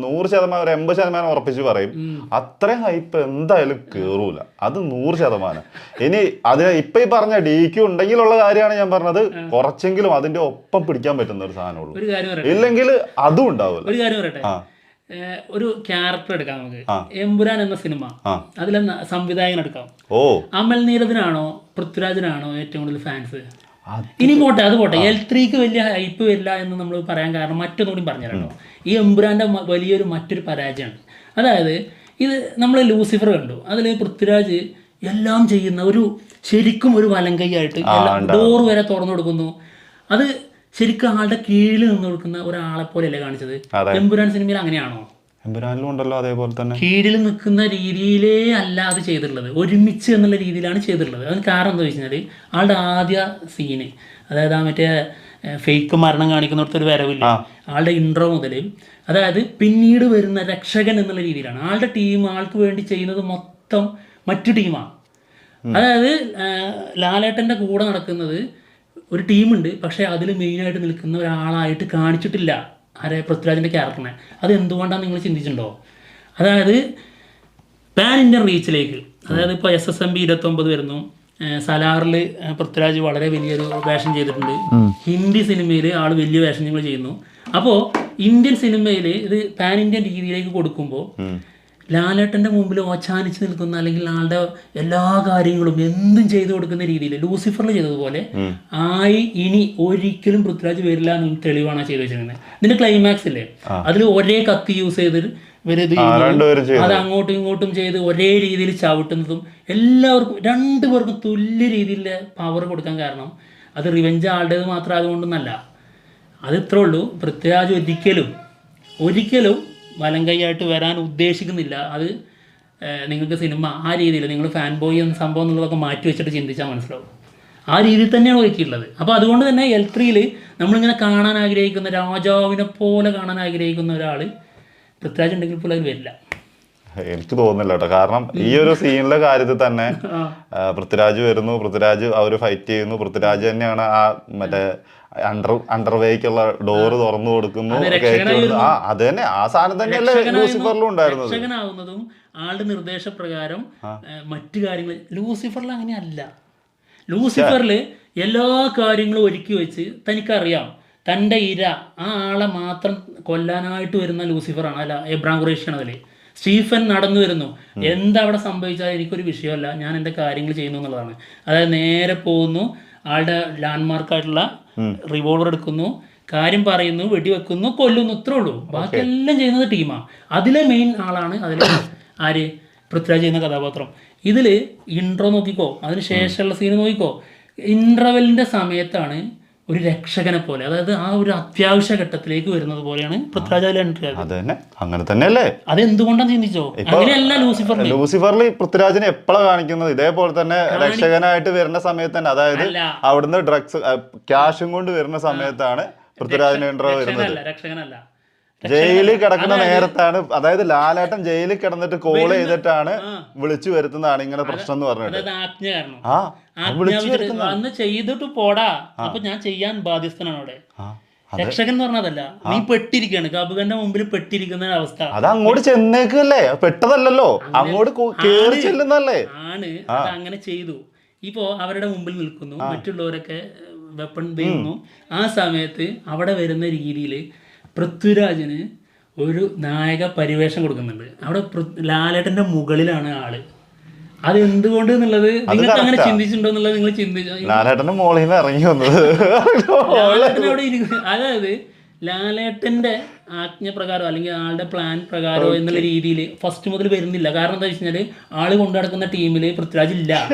നൂറ് ശതമാനം ഒരു എൺപത് ശതമാനം ഉറപ്പിച്ച് പറയും. അത്രയും ഹൈപ്പ് എന്തായാലും കേറൂല. അത് നൂറ് ശതമാനം. ഇനി അത് ഇപ്പൊ ഈ പറഞ്ഞ ഡിക്ക് ഉണ്ടെങ്കിലുള്ള കാര്യമാണ് ഞാൻ പറഞ്ഞത്. കുറച്ചെങ്കിലും അതിന്റെ ഒപ്പം പിടിക്കാൻ പറ്റുന്ന ഒരു സാധനമുള്ളൂ. ഇല്ലെങ്കിൽ അതും ഉണ്ടാവില്ല. ഒരു കാര്യം പറയട്ടെ. ഒരു ക്യാരക്ടർ എടുക്കാം നമുക്ക്. എമ്പുരാൻ എന്ന സിനിമ. അതിൽ അതിലെ സംവിധായകൻ എടുക്കാം. ഓ. അമൽ നീരദിനാണോ പൃഥ്വിരാജിനാണോ ഏറ്റവും കൂടുതൽ ഫാൻസ് ഇനി പോട്ടെ അത് പോട്ടെ. എൽ ത്രീക്ക് വലിയ ഹൈപ്പ് വരില്ല എന്ന് നമ്മൾ പറയാൻ കാരണം മറ്റൊന്നുകൂടി പറഞ്ഞുതരട്ടോ. ഈ എമ്പുരാന്റെ വലിയൊരു മറ്റൊരു പരാജയമാണ്. അതായത് ഇത് നമ്മൾ ലൂസിഫർ കണ്ടു. അതിൽ പൃഥ്വിരാജ് എല്ലാം ചെയ്യുന്ന ഒരു ശരിക്കും ഒരു വലങ്കൈയായിട്ട് ഡോർ വരെ തുറന്നു കൊടുക്കുന്നു. അത് ശരിക്കും ആളുടെ കീഴിൽ നിന്ന് കൊടുക്കുന്ന ഒരാളെ പോലെയല്ലേ കാണിച്ചത്. എമ്പുരാൻ സിനിമയിൽ അങ്ങനെയാണോ? എമ്പുരാനിലും ഉണ്ടല്ലോ അതേപോലെ തന്നെ. കീഴിൽ നിൽക്കുന്ന രീതിയിലേ അല്ല അത് ചെയ്തിട്ടുള്ളത്. ഒരുമിച്ച് എന്നുള്ള രീതിയിലാണ് ചെയ്തിട്ടുള്ളത്. അതിന് കാരണം എന്താ വെച്ചാൽ ആളുടെ ആദ്യ സീന് അതായത് ആ മറ്റേ ഫേക്ക് മരണം കാണിക്കുന്നിടത്ത് ഒരു വരവില്ല? ആളുടെ ഇൻട്രോ മുതൽ അതായത് പിന്നീട് വരുന്ന രക്ഷകൻ എന്നുള്ള രീതിയിലാണ്. ആളുടെ ടീം ആൾക്ക് വേണ്ടി ചെയ്യുന്നത് മൊത്തം മറ്റു ടീമാണ് അതായത് ലാലേട്ടന്റെ ലാലേട്ടന്റെ കൂടെ നടക്കുന്നത് ഒരു ടീമുണ്ട് പക്ഷേ അതിൽ മെയിനായിട്ട് നിൽക്കുന്ന ഒരാളായിട്ട് കാണിച്ചിട്ടില്ല ആരെ പൃഥ്വിരാജിന്റെ ക്യാരക്ടറിനെ അത് എന്തുകൊണ്ടാണ് നിങ്ങൾ ചിന്തിച്ചിട്ടുണ്ടോ? അതായത് പാൻ ഇന്ത്യൻ റീച്ചിലേക്ക് അതായത് ഇപ്പോൾ എസ് എസ് എം ബി ഇരുപത്തൊമ്പത് വരുന്നു. സലാറിൽ പൃഥ്വിരാജ് വളരെ വലിയൊരു വേഷം ചെയ്തിട്ടുണ്ട്. ഹിന്ദി സിനിമയിൽ ആൾ വലിയ വേഷം ചെയ്യുന്നു. അപ്പോൾ ഇന്ത്യൻ സിനിമയിൽ ഇത് പാൻ ഇന്ത്യൻ രീതിയിലേക്ക് കൊടുക്കുമ്പോൾ ലാലേട്ടന്റെ മുമ്പിൽ ഓച്ചാനിച്ച് നിൽക്കുന്ന അല്ലെങ്കിൽ ആളുടെ എല്ലാ കാര്യങ്ങളും എന്തും ചെയ്തു കൊടുക്കുന്ന രീതിയിൽ ലൂസിഫറിൽ ചെയ്തതുപോലെ ആയി ഇനി ഒരിക്കലും പൃഥ്വിരാജ് വരില്ല എന്നുള്ള തെളിവാണ് ആ ചെയ്തു വെച്ചിരിക്കുന്നത്. ഇതിന്റെ ക്ലൈമാക്സ് ഇല്ലേ? അതിൽ ഒരേ കത്തി യൂസ് ചെയ്ത് ഇവരിത് രണ്ടുപേരും അത് അങ്ങോട്ടും ഇങ്ങോട്ടും ചെയ്ത് ഒരേ രീതിയിൽ ചവിട്ടുന്നതും എല്ലാവർക്കും രണ്ടു പേർക്കും തുല്യ രീതിയിലെ പവർ കൊടുക്കാൻ കാരണം അത് റിവെഞ്ച് ആളുടേത് മാത്രം ആയതുകൊണ്ടൊന്നല്ല. അത് ഇത്രേ ഉള്ളൂ. പൃഥ്വിരാജ് ഒരിക്കലും ഒരിക്കലും വലം കൈയായിട്ട് വരാൻ ഉദ്ദേശിക്കുന്നില്ല. അത് നിങ്ങൾക്ക് സിനിമ ആ രീതിയിൽ നിങ്ങൾ ഫാൻ ബോയ് എന്ന സംഭവം എന്നുള്ളതൊക്കെ മാറ്റി വെച്ചിട്ട് ചിന്തിച്ചാൽ മനസ്സിലാവും. ആ രീതിയിൽ തന്നെയാണ് ഒരുക്കിയിട്ടുള്ളത്. അപ്പോൾ അതുകൊണ്ട് തന്നെ എൽ ത്രീയിൽ നമ്മളിങ്ങനെ കാണാൻ ആഗ്രഹിക്കുന്ന രാജാവിനെ പോലെ കാണാൻ ആഗ്രഹിക്കുന്ന ഒരാൾ പൃഥ്വിരാജ് ഉണ്ടെങ്കിൽ പോലും അത് വരില്ല. എനിക്ക് തോന്നുന്നില്ല കേട്ടോ. കാരണം ഈ ഒരു സീനിലെ കാര്യത്തിൽ തന്നെ പൃഥ്വിരാജ് വരുന്നു. പൃഥ്വിരാജ് അവർ ഫൈറ്റ് ചെയ്യുന്നു. പൃഥ്വിരാജ് തന്നെയാണ് ആ മറ്റേ അണ്ടർ അണ്ടർവേക്കുള്ള ഡോറ് തുറന്നു കൊടുക്കുന്നു ആ അത് തന്നെ ആ സാധനം തന്നെയല്ലേ ലൂസിഫറിലും ഉണ്ടായിരുന്നത്? ആളുടെ നിർദ്ദേശപ്രകാരം മറ്റു കാര്യങ്ങൾ ലൂസിഫറിൽ അങ്ങനെയല്ല ലൂസിഫറിൽ എല്ലാ കാര്യങ്ങളും ഒരുക്കി വെച്ച് തനിക്കറിയാം തന്റെ ഇര ആ ആളെ മാത്രം കൊല്ലാനായിട്ട് വരുന്ന ലൂസിഫറാണ് അല്ല എബ്രാം ഖുറേഷിയാണ് അതിൽ സ്റ്റീഫൻ നടന്നു വരുന്നു. എന്താ അവിടെ സംഭവിച്ചാൽ എനിക്കൊരു വിഷയമല്ല ഞാൻ എന്റെ കാര്യങ്ങൾ ചെയ്യുന്നു എന്നുള്ളതാണ്. അതായത് നേരെ പോകുന്നു ആളുടെ ലാൻഡ്മാർക്കായിട്ടുള്ള റിവോൾവർ എടുക്കുന്നു. കാര്യം പറയുന്നു വെടിവെക്കുന്നു കൊല്ലുന്നു ഇത്രേ ഉള്ളൂ. ബാക്കിയെല്ലാം ചെയ്യുന്നത് ടീമാണ് അതിലെ മെയിൻ ആളാണ് അതിലെ ആര്? പൃഥ്വിരാജ് ചെയ്യുന്ന കഥാപാത്രം. ഇതിൽ ഇൻട്രോ നോക്കിക്കോ. അതിന് ശേഷമുള്ള സീൻ നോക്കിക്കോ. ഇൻട്രവലിന്റെ സമയത്താണ് ഒരു രക്ഷകനെ പോലെ അതായത് ആ ഒരു അത്യാവശ്യ ഘട്ടത്തിലേക്ക് വരുന്നത് പോലെയാണ് പൃഥ്വിരാജ് എൻട്രി അത് തന്നെ അങ്ങനെ തന്നെയല്ലേ? അതെന്തുകൊണ്ടാണ് ചിന്തിച്ചോ അങ്ങനെയല്ല ലൂസിഫർ ലൂസിഫറിൽ പൃഥ്വിരാജിനെ എപ്പോഴാണ് കാണിക്കുന്നത്? ഇതേപോലെ തന്നെ രക്ഷകനായിട്ട് വരുന്ന സമയത്ത് തന്നെ അതായത്. അവിടുന്ന് ഡ്രഗ്സ് ക്യാഷും കൊണ്ട് വരുന്ന സമയത്താണ് പൃഥ്വിരാജിന് വരുന്നത്. രക്ഷകനല്ല. ജയിലിൽ കിടക്കുന്ന നേരത്താണ് അതായത് ലാലേട്ടൻ ജയിലിൽ കിടന്നിട്ട് കോൾ ചെയ്തിട്ടാണ് വിളിച്ചു വരുത്തുന്നതാണ് ഇങ്ങനെ പ്രശ്നം എന്ന് പറഞ്ഞത് ആ അന്ന് ചെയ്തിട്ട് പോടാ. അപ്പൊ ഞാൻ ചെയ്യാൻ ബാധ്യസ്ഥനാണ് അവിടെ. രക്ഷകൻ എന്ന് പറഞ്ഞതല്ല. നീ പെട്ടിരിക്കുകയാണ്. കബുകന്റെ മുമ്പിൽ പെട്ടിരിക്കുന്ന അവസ്ഥ. അത് അങ്ങോട്ട് ചെന്നേക്കല്ലേ? പെട്ടതല്ലല്ലോ. അങ്ങോട്ട് കേറി ചെല്ലുന്നല്ലേ ആണ്. അത് അങ്ങനെ ചെയ്തു. ഇപ്പോ അവരുടെ മുമ്പിൽ നിൽക്കുന്നു. മറ്റുള്ളവരൊക്കെ വെപ്പൺ ചെയ്യുന്നു ആ സമയത്ത് അവിടെ വരുന്ന രീതിയിൽ പൃഥ്വിരാജിന് ഒരു നായക പരിവേഷം കൊടുക്കുന്നുണ്ട്. അവിടെ ലാലേട്ടന്റെ ലാലേട്ടന്റെ മുകളിലാണ് ആൾ. അത് എന്തുകൊണ്ട് എന്നുള്ളത് നിങ്ങൾക്ക് അങ്ങനെ ചിന്തിച്ചിട്ടുണ്ടോ എന്നുള്ളത് നിങ്ങൾ ചിന്തിച്ചു? മോളിൽ ഇറങ്ങി വന്നത്. അതായത് ലാലേട്ടന്റെ ആജ്ഞപ്രകാരം അല്ലെങ്കിൽ ആളുടെ പ്ലാൻ പ്രകാരം എന്നുള്ള രീതിയിൽ ഫസ്റ്റ് മുതൽ വരുന്നില്ല. കാരണം എന്താ വെച്ച് കഴിഞ്ഞാൽ ആൾ കൊണ്ടു നടക്കുന്ന ടീമിൽ പൃഥ്വിരാജ് ഇല്ല.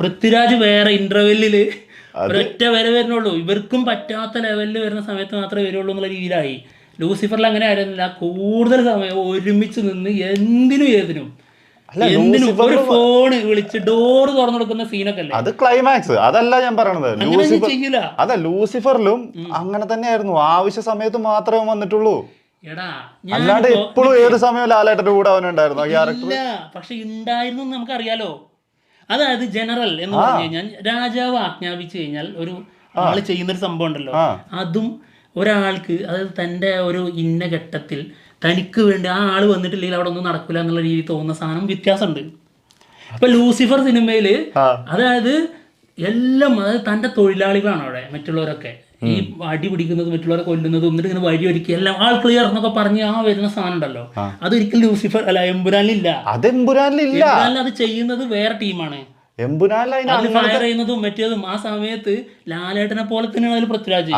പൃഥ്വിരാജ് വേറെ ഇന്റർവെല്ലിൽ ഒരൊറ്റ വരെ വരുന്നുള്ളൂ. ഇവർക്കും പറ്റാത്ത ലെവലിൽ വരുന്ന സമയത്ത് മാത്രമേ വരുള്ളൂ എന്നുള്ള രീതിയിലായി. ലൂസിഫറിൽ അങ്ങനെ ആയിരുന്നില്ല. കൂടുതൽ സമയം ഒരുമിച്ച് നിന്ന് എന്തിനും ഏതിനും. ഒരു ഫോൺ വിളിച്ച് ഡോർ തുറന്നു കൊടുക്കുന്ന സീനൊക്കെ അല്ലേ അത് ക്ലൈമാക്സ് അതല്ല ഞാൻ പറയണത്. ലൂസിഫർ അതെ ലൂസിഫറിലും അങ്ങനെ തന്നെയായിരുന്നു. ആവശ്യ സമയത്ത് മാത്രമേ വന്നിട്ടുള്ളൂ. അല്ലാണ്ട് എപ്പോഴും ഏത് സമയം ലാലേട്ടന്റെ കൂടെ അവനുണ്ടായിരുന്നു. പക്ഷെ ഉണ്ടായിരുന്നു നമുക്കറിയാലോ. അതായത് ജനറൽ എന്ന് പറഞ്ഞു കഴിഞ്ഞാൽ രാജാവ് ആജ്ഞാപിച്ചു കഴിഞ്ഞാൽ ഒരു ആൾ ചെയ്യുന്നൊരു സംഭവം ഉണ്ടല്ലോ അതും ഒരാൾക്ക് അതായത് തന്റെ ഒരു ഇന്ന ഘട്ടത്തിൽ തനിക്ക് വേണ്ടി ആ ആൾ വന്നിട്ടില്ലെങ്കിൽ അവിടെ ഒന്നും നടക്കില്ല എന്നുള്ള രീതിയിൽ തോന്നുന്ന സാധനം വ്യത്യാസമുണ്ട്. ഇപ്പൊ ലൂസിഫർ സിനിമയിൽ അതായത് എല്ലാം അതായത് തന്റെ തൊഴിലാളികളാണ് അവിടെ മറ്റുള്ളവരൊക്കെ. ഈ അടി പിടിക്കുന്നതും മറ്റുള്ളവരെ കൊല്ലുന്നതും എന്നിട്ട് ഇങ്ങനെ വഴി ഒരുക്കി എല്ലാം ആൾ ക്ലിയർ എന്നൊക്കെ പറഞ്ഞ് ആ വരുന്ന സാധനം ഉണ്ടല്ലോ. അതൊരിക്കലും ലൂസിഫർ അല്ല എമ്പുരാനിലില്ല. അത് എമ്പുരാനിലില്ല. അത് ചെയ്യുന്നത് വേറെ ടീമാണ്. ചെയ്യുന്നതും മറ്റേതും ആ സമയത്ത് ലാലേട്ടനെ പോലെ തന്നെയാണ് അതിൽ പൃഥ്വിരാജ്.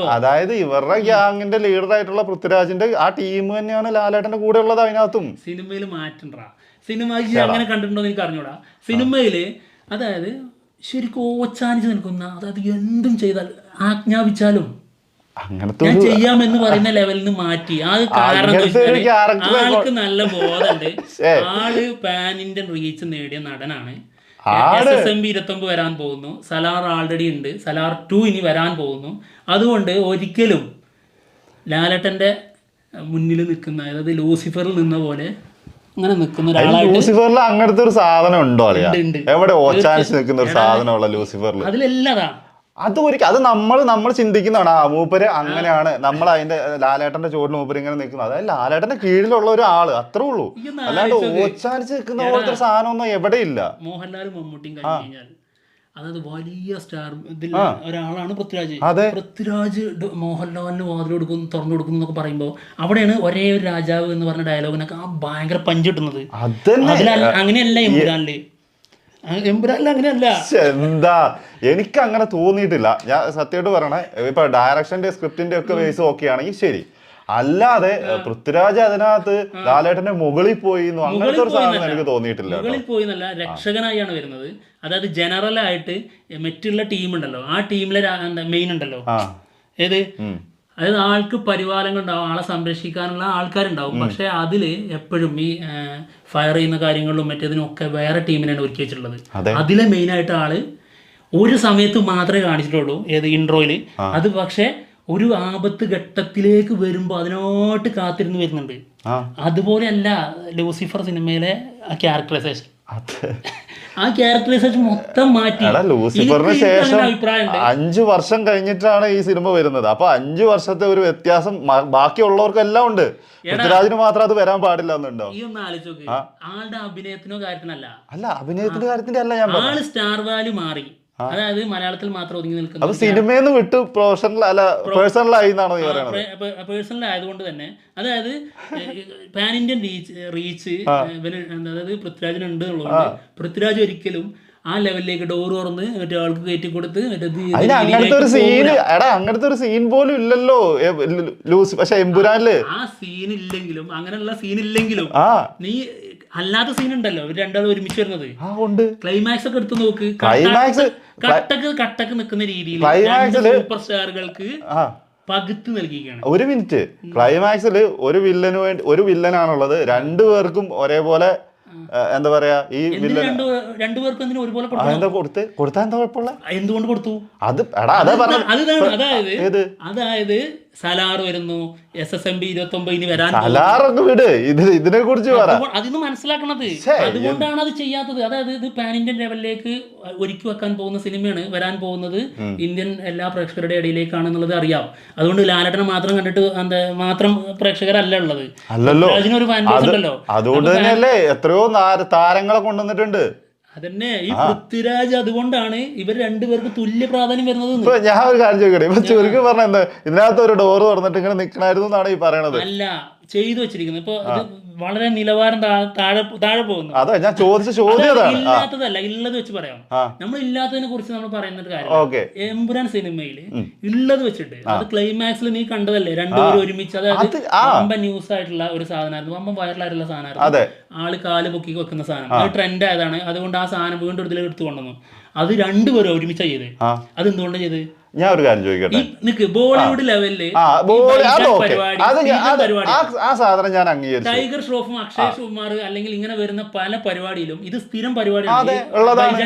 അതായത് ഇവരുടെ ഗ്യാങ്ങിന്റെ ലീഡർ ആയിട്ടുള്ള പൃഥ്വിരാജിന്റെ ആ ടീം തന്നെയാണ് ലാലേട്ടന്റെ കൂടെ ഉള്ളത് അതിനകത്തും. സിനിമയിൽ മാറ്റണ്ടാ. സിനിമ അങ്ങനെ കണ്ടിട്ടുണ്ടോ എന്ന് എനിക്ക് അറിഞ്ഞൂടാ. സിനിമയിൽ അതായത് ശരിക്കും ഓച്ചാനിച്ച് നിൽക്കുന്ന അതായത് എന്തും ചെയ്താൽ ആജ്ഞാപിച്ചാലും ഞാൻ ചെയ്യാമെന്ന് പറയുന്ന ലെവലിൽ നിന്ന് മാറ്റി. അത് കാരണം ആൾക്ക് നല്ല ബോധമുണ്ട്. ആൾ പാനിന്റെ റീച്ച് നേടിയ നടനാണ്. എസ് എസ് എം ബി ഇരുപത്തൊമ്പത് വരാൻ പോകുന്നു. സലാർ ആൾറെഡി ഉണ്ട്. സലാർ ടു ഇനി വരാൻ പോകുന്നു. അതുകൊണ്ട് ഒരിക്കലും ലാലട്ടന്റെ മുന്നിൽ നിൽക്കുന്ന അതായത് ലൂസിഫറിൽ നിന്ന പോലെ അങ്ങനെ നിൽക്കുന്ന ഒരാളായിട്ട് ലൂസിഫറിൽ അങ്ങനത്തെ ഒരു സാധനം ഉണ്ടോ. എവിടെ ഓച്ചാനിച്ച് നിൽക്കുന്ന ഒരു സാധനമുള്ള ലൂസിഫറിൽ അത് ഒരിക്കൽ അത് നമ്മൾ നമ്മൾ ചിന്തിക്കുന്നതാണ്. ആ മൂപ്പര് അങ്ങനെയാണ്. നമ്മൾ അതിന്റെ ലാലേട്ടന്റെ ചുവടിൽ മൂപ്പര് ഇങ്ങനെ നിൽക്കുന്നത്. അതായത് ലാലേട്ടന്റെ കീഴിലുള്ള ഒരു ആൾ അത്രേ ഉള്ളൂ. അല്ലാണ്ട്. ഓച്ചാനിച്ച് നിൽക്കുന്ന പോലത്തെ ഒരു സാധനം ഒന്നും എവിടെയില്ല. മോഹൻലാലും മമ്മൂട്ടിയും അതായത് വലിയ സ്റ്റാർ ഇതിൽ ഒരാളാണ് പൃഥ്വിരാജ്. അതെ. പൃഥ്വിരാജ് മോഹൻലാലിന് വാതിൽ കൊടുക്കുന്നു തുറന്നു കൊടുക്കുന്നു എന്നൊക്കെ പറയുമ്പോൾ അവിടെയാണ് ഒരേ ഒരു രാജാവ് എന്ന് പറഞ്ഞ ഡയലോഗിനൊക്കെ ആ ഭയങ്കര പഞ്ച് കിട്ടുന്നത്. അങ്ങനെയല്ല എമ്പുരാനിൽ. എമ്പുരാനിൽ അങ്ങനെയല്ല. എന്താ? എനിക്ക് അങ്ങനെ തോന്നിയിട്ടില്ല. ഞാൻ സത്യമായിട്ട് പറയണേ ഇപ്പൊ ഡയറക്ഷന്റെ സ്ക്രിപ്റ്റിന്റെ ഒക്കെ ബേസ് ഓക്കെ ആണെങ്കിൽ ശരി. അല്ലാതെ പൃഥ്വിരാജ് അതിനകത്ത് ലാലേട്ടന്റെ മുകളിൽ പോയി അങ്ങനത്തെ ഒരു സാധനം എനിക്ക് തോന്നിയിട്ടില്ല. മുകളിൽ പോയി എന്നല്ല രക്ഷകനായാണ് വരുന്നത്. അതായത് ജനറൽ ആയിട്ട് മറ്റുള്ള ടീം ഉണ്ടല്ലോ. ആ ടീമിലെ മെയിൻ ഉണ്ടല്ലോ. ഏത്? അതായത് ആൾക്ക് പരിപാലനം ഉണ്ടാവും ആളെ സംരക്ഷിക്കാനുള്ള ആൾക്കാരുണ്ടാവും. പക്ഷെ അതിൽ എപ്പോഴും ഈ ഫയർ ചെയ്യുന്ന കാര്യങ്ങളിലും മറ്റേതിനും ഒക്കെ വേറെ ടീമിനാണ് ഒരുക്കി വെച്ചിട്ടുള്ളത്. അതിലെ മെയിൻ ആയിട്ട് ആൾ ഒരു സമയത്ത് മാത്രമേ കാണിച്ചിട്ടുള്ളൂ ഏത് ഇൻട്രോയിൽ അത് പക്ഷേ ഒരു ആപത്ത് ഘട്ടത്തിലേക്ക് വരുമ്പോൾ അതിനോട്ട് കാത്തിരുന്ന് വരുന്നുണ്ട്. അതുപോലെയല്ല ലൂസിഫർ സിനിമയിലെ ആ ക്യാരക്ടറൈസേഷൻ. ആ ക്യാരക്ടറൈസേഷൻ മൊത്തം മാറ്റി. ലൂസിഫറിന് ശേഷം അഞ്ചു വർഷം കഴിഞ്ഞിട്ടാണ് ഈ സിനിമ വരുന്നത്. അപ്പൊ അഞ്ചു വർഷത്തെ ഒരു വ്യത്യാസം ബാക്കിയുള്ളവർക്കെല്ലാം ബാക്കിയുള്ളവർക്കും ഉണ്ട് പൃഥ്വിരാജിന് മാത്രം അത് വരാൻ പാടില്ല എന്നുണ്ടോ? ഈ ഒന്ന് ആലോചിച്ച് ആളുടെ അഭിനയത്തിനോ കാര്യത്തിനല്ല. അല്ല അഭിനയത്തിന്റെ കാര്യത്തിന്റെ അല്ല ഞാൻ. ആൾ സ്റ്റാർ വാല്യൂ മാറി. അതായത് മലയാളത്തിൽ മാത്രം ഒതുങ്ങി നിൽക്കുന്ന സിനിമയെന്ന് വിട്ട് പ്രൊഫഷണൽ അല്ല പേഴ്സണൽ ആയി എന്നാണോ പേഴ്സണൽ ആയതുകൊണ്ട് തന്നെ അതായത് പാൻ ഇന്ത്യൻ റീച്ച് റീച്ച് അതായത് പൃഥ്വിരാജിന് ഉണ്ട് എന്നുള്ളതുകൊണ്ട് പൃഥ്വിരാജ് ഒരിക്കലും ആ ലെവലിലേക്ക് ഡോർ തുറന്ന് മറ്റേ ആൾക്ക് കയറ്റി കൊടുത്ത് അങ്ങനത്തെ ഒരു സീൻ എടാ അങ്ങനത്തെ ഒരു സീൻ പോലും ഇല്ലല്ലോ. ലൂസ് പക്ഷെ എമ്പുരാനിൽ. ആ സീൻ ഇല്ലെങ്കിലും അങ്ങനെയുള്ള സീൻ ഇല്ലെങ്കിലും നീ അല്ലാത്ത സീൻ ഉണ്ടല്ലോ. ഇവർ രണ്ടാളും ഒരുമിച്ച് വരുന്നത്. ആ ഉണ്ട്. ക്ലൈമാക്സ് ഒക്കെ എടുത്ത് നോക്ക്. ക്ലൈമാക്സ് കട്ടക്ക് കട്ടക്ക് നിൽക്കുന്ന രീതിയിൽ സൂപ്പർ സ്റ്റാറുകൾക്ക് പകുത്ത് നൽകിയാണ് ഒരു മിനിറ്റ് ക്ലൈമാക്സിൽ ഒരു വില്ലന് വേണ്ടി ഒരു വില്ലനാണുള്ളത് രണ്ടുപേർക്കും ഒരേപോലെ എന്താ പറയാ ഈ വില്ലൻ രണ്ടുപേർക്കും ഒരുപോലെ എന്താ കൊടുത്ത്? കൊടുത്താ എന്താ കുഴപ്പമുള്ള? എന്തുകൊണ്ട് കൊടുത്തു? അത് എടാ അതാ പറഞ്ഞത്. അത് അതായത് അതായത് സലാർ വരുന്നു എസ് എസ് എം ബി ഇരുപത്തി വരാൻ കലാറൊക്കെ വിട്. ഇത് ഇതിനെ കുറിച്ച് അതിന്ന് മനസ്സിലാക്കണത്. അതുകൊണ്ടാണ് അത് ചെയ്യാത്തത്. അതായത് ഇത് പാൻ ഇന്ത്യൻ ലെവലിലേക്ക് ഒരുക്കി വെക്കാൻ പോകുന്ന സിനിമയാണ് വരാൻ പോകുന്നത്. ഇന്ത്യൻ എല്ലാ പ്രേക്ഷകരുടെ ഇടയിലേക്കാണ് എന്നുള്ളത് അറിയാം. അതുകൊണ്ട് ലാലട്ടനെ മാത്രം കണ്ടിട്ട് എന്താ മാത്രം പ്രേക്ഷകരല്ല ഉള്ളത്. അല്ലല്ലോ. അതിനൊരു ഫാൻ ബേസ് ഉണ്ടല്ലോ. അതുകൊണ്ട് തന്നെയല്ലേ എത്രയോ താരങ്ങളെ കൊണ്ടുവന്നിട്ടുണ്ട്. അതന്നെ ഈ പൃഥ്വിരാജ് അതുകൊണ്ടാണ് ഇവർ രണ്ടുപേർക്ക് തുല്യ പ്രാധാന്യം വരുന്നത് ഇപ്പൊ ഞാൻ ഒരു കാര്യം ചോദിക്കട്ടെ? ഇപ്പൊ ചുരുക്കി പറഞ്ഞ എന്താ ഇതിനകത്ത് ഒരു ഡോറ് തുറന്നിട്ട് ഇങ്ങനെ നിക്കണായിരുന്നു എന്നാണ് ഈ പറയണത്. അല്ല ചെയ്തു വെച്ചിരിക്കുന്നത്. ഇപ്പൊ ഇത് വളരെ നിലവാരം താഴെ താഴെ പോകുന്നു. അതാ ഞാൻ ചോദിച്ച ചോദ്യം ഇല്ലാത്തതല്ല ഇള്ളത് വെച്ച് പറയാം. നമ്മൾ ഇല്ലാത്തതിനെ കുറിച്ച് നമ്മൾ പറയുന്ന ഒരു കാര്യം എംബുരാൻ സിനിമയിൽ ഉള്ളത് വെച്ചിട്ട് അത് ക്ലൈമാക്സിൽ നീ കണ്ടതല്ലേ? രണ്ടുപേരും ഒരുമിച്ച്. അതായത് അമ്പ ന്യൂസ് ആയിട്ടുള്ള ഒരു സാധനമായിരുന്നു. അമ്പ വൈറലായിട്ടുള്ള സാധനമായിരുന്നു. ആൾ കാൽ പൊക്കി വെക്കുന്ന സാധനം. അത് ട്രെൻഡ് ആയതാണ് അതുകൊണ്ട് ആ സാധനം വീണ്ടും ഒരു എടുത്തു കൊണ്ടുവന്നു. അത് രണ്ടുപേരും ഒരുമിച്ചാ ചെയ്ത് അത് എന്തുകൊണ്ട് ചെയ്ത് ഞാൻ ഒരു കാര്യം ചോദിക്കട്ടെ? ബോളിവുഡ് ലെവലിൽ ആ സാധനം ഞാൻ അംഗീകരിച്ചു. ടൈഗർ ഷ്രോഫും അക്ഷയ് കുമാർ അല്ലെങ്കിൽ ഇങ്ങനെ വരുന്ന പല പരിപാടിയിലും ഇത് സ്ഥിരം പരിപാടിയാണ്.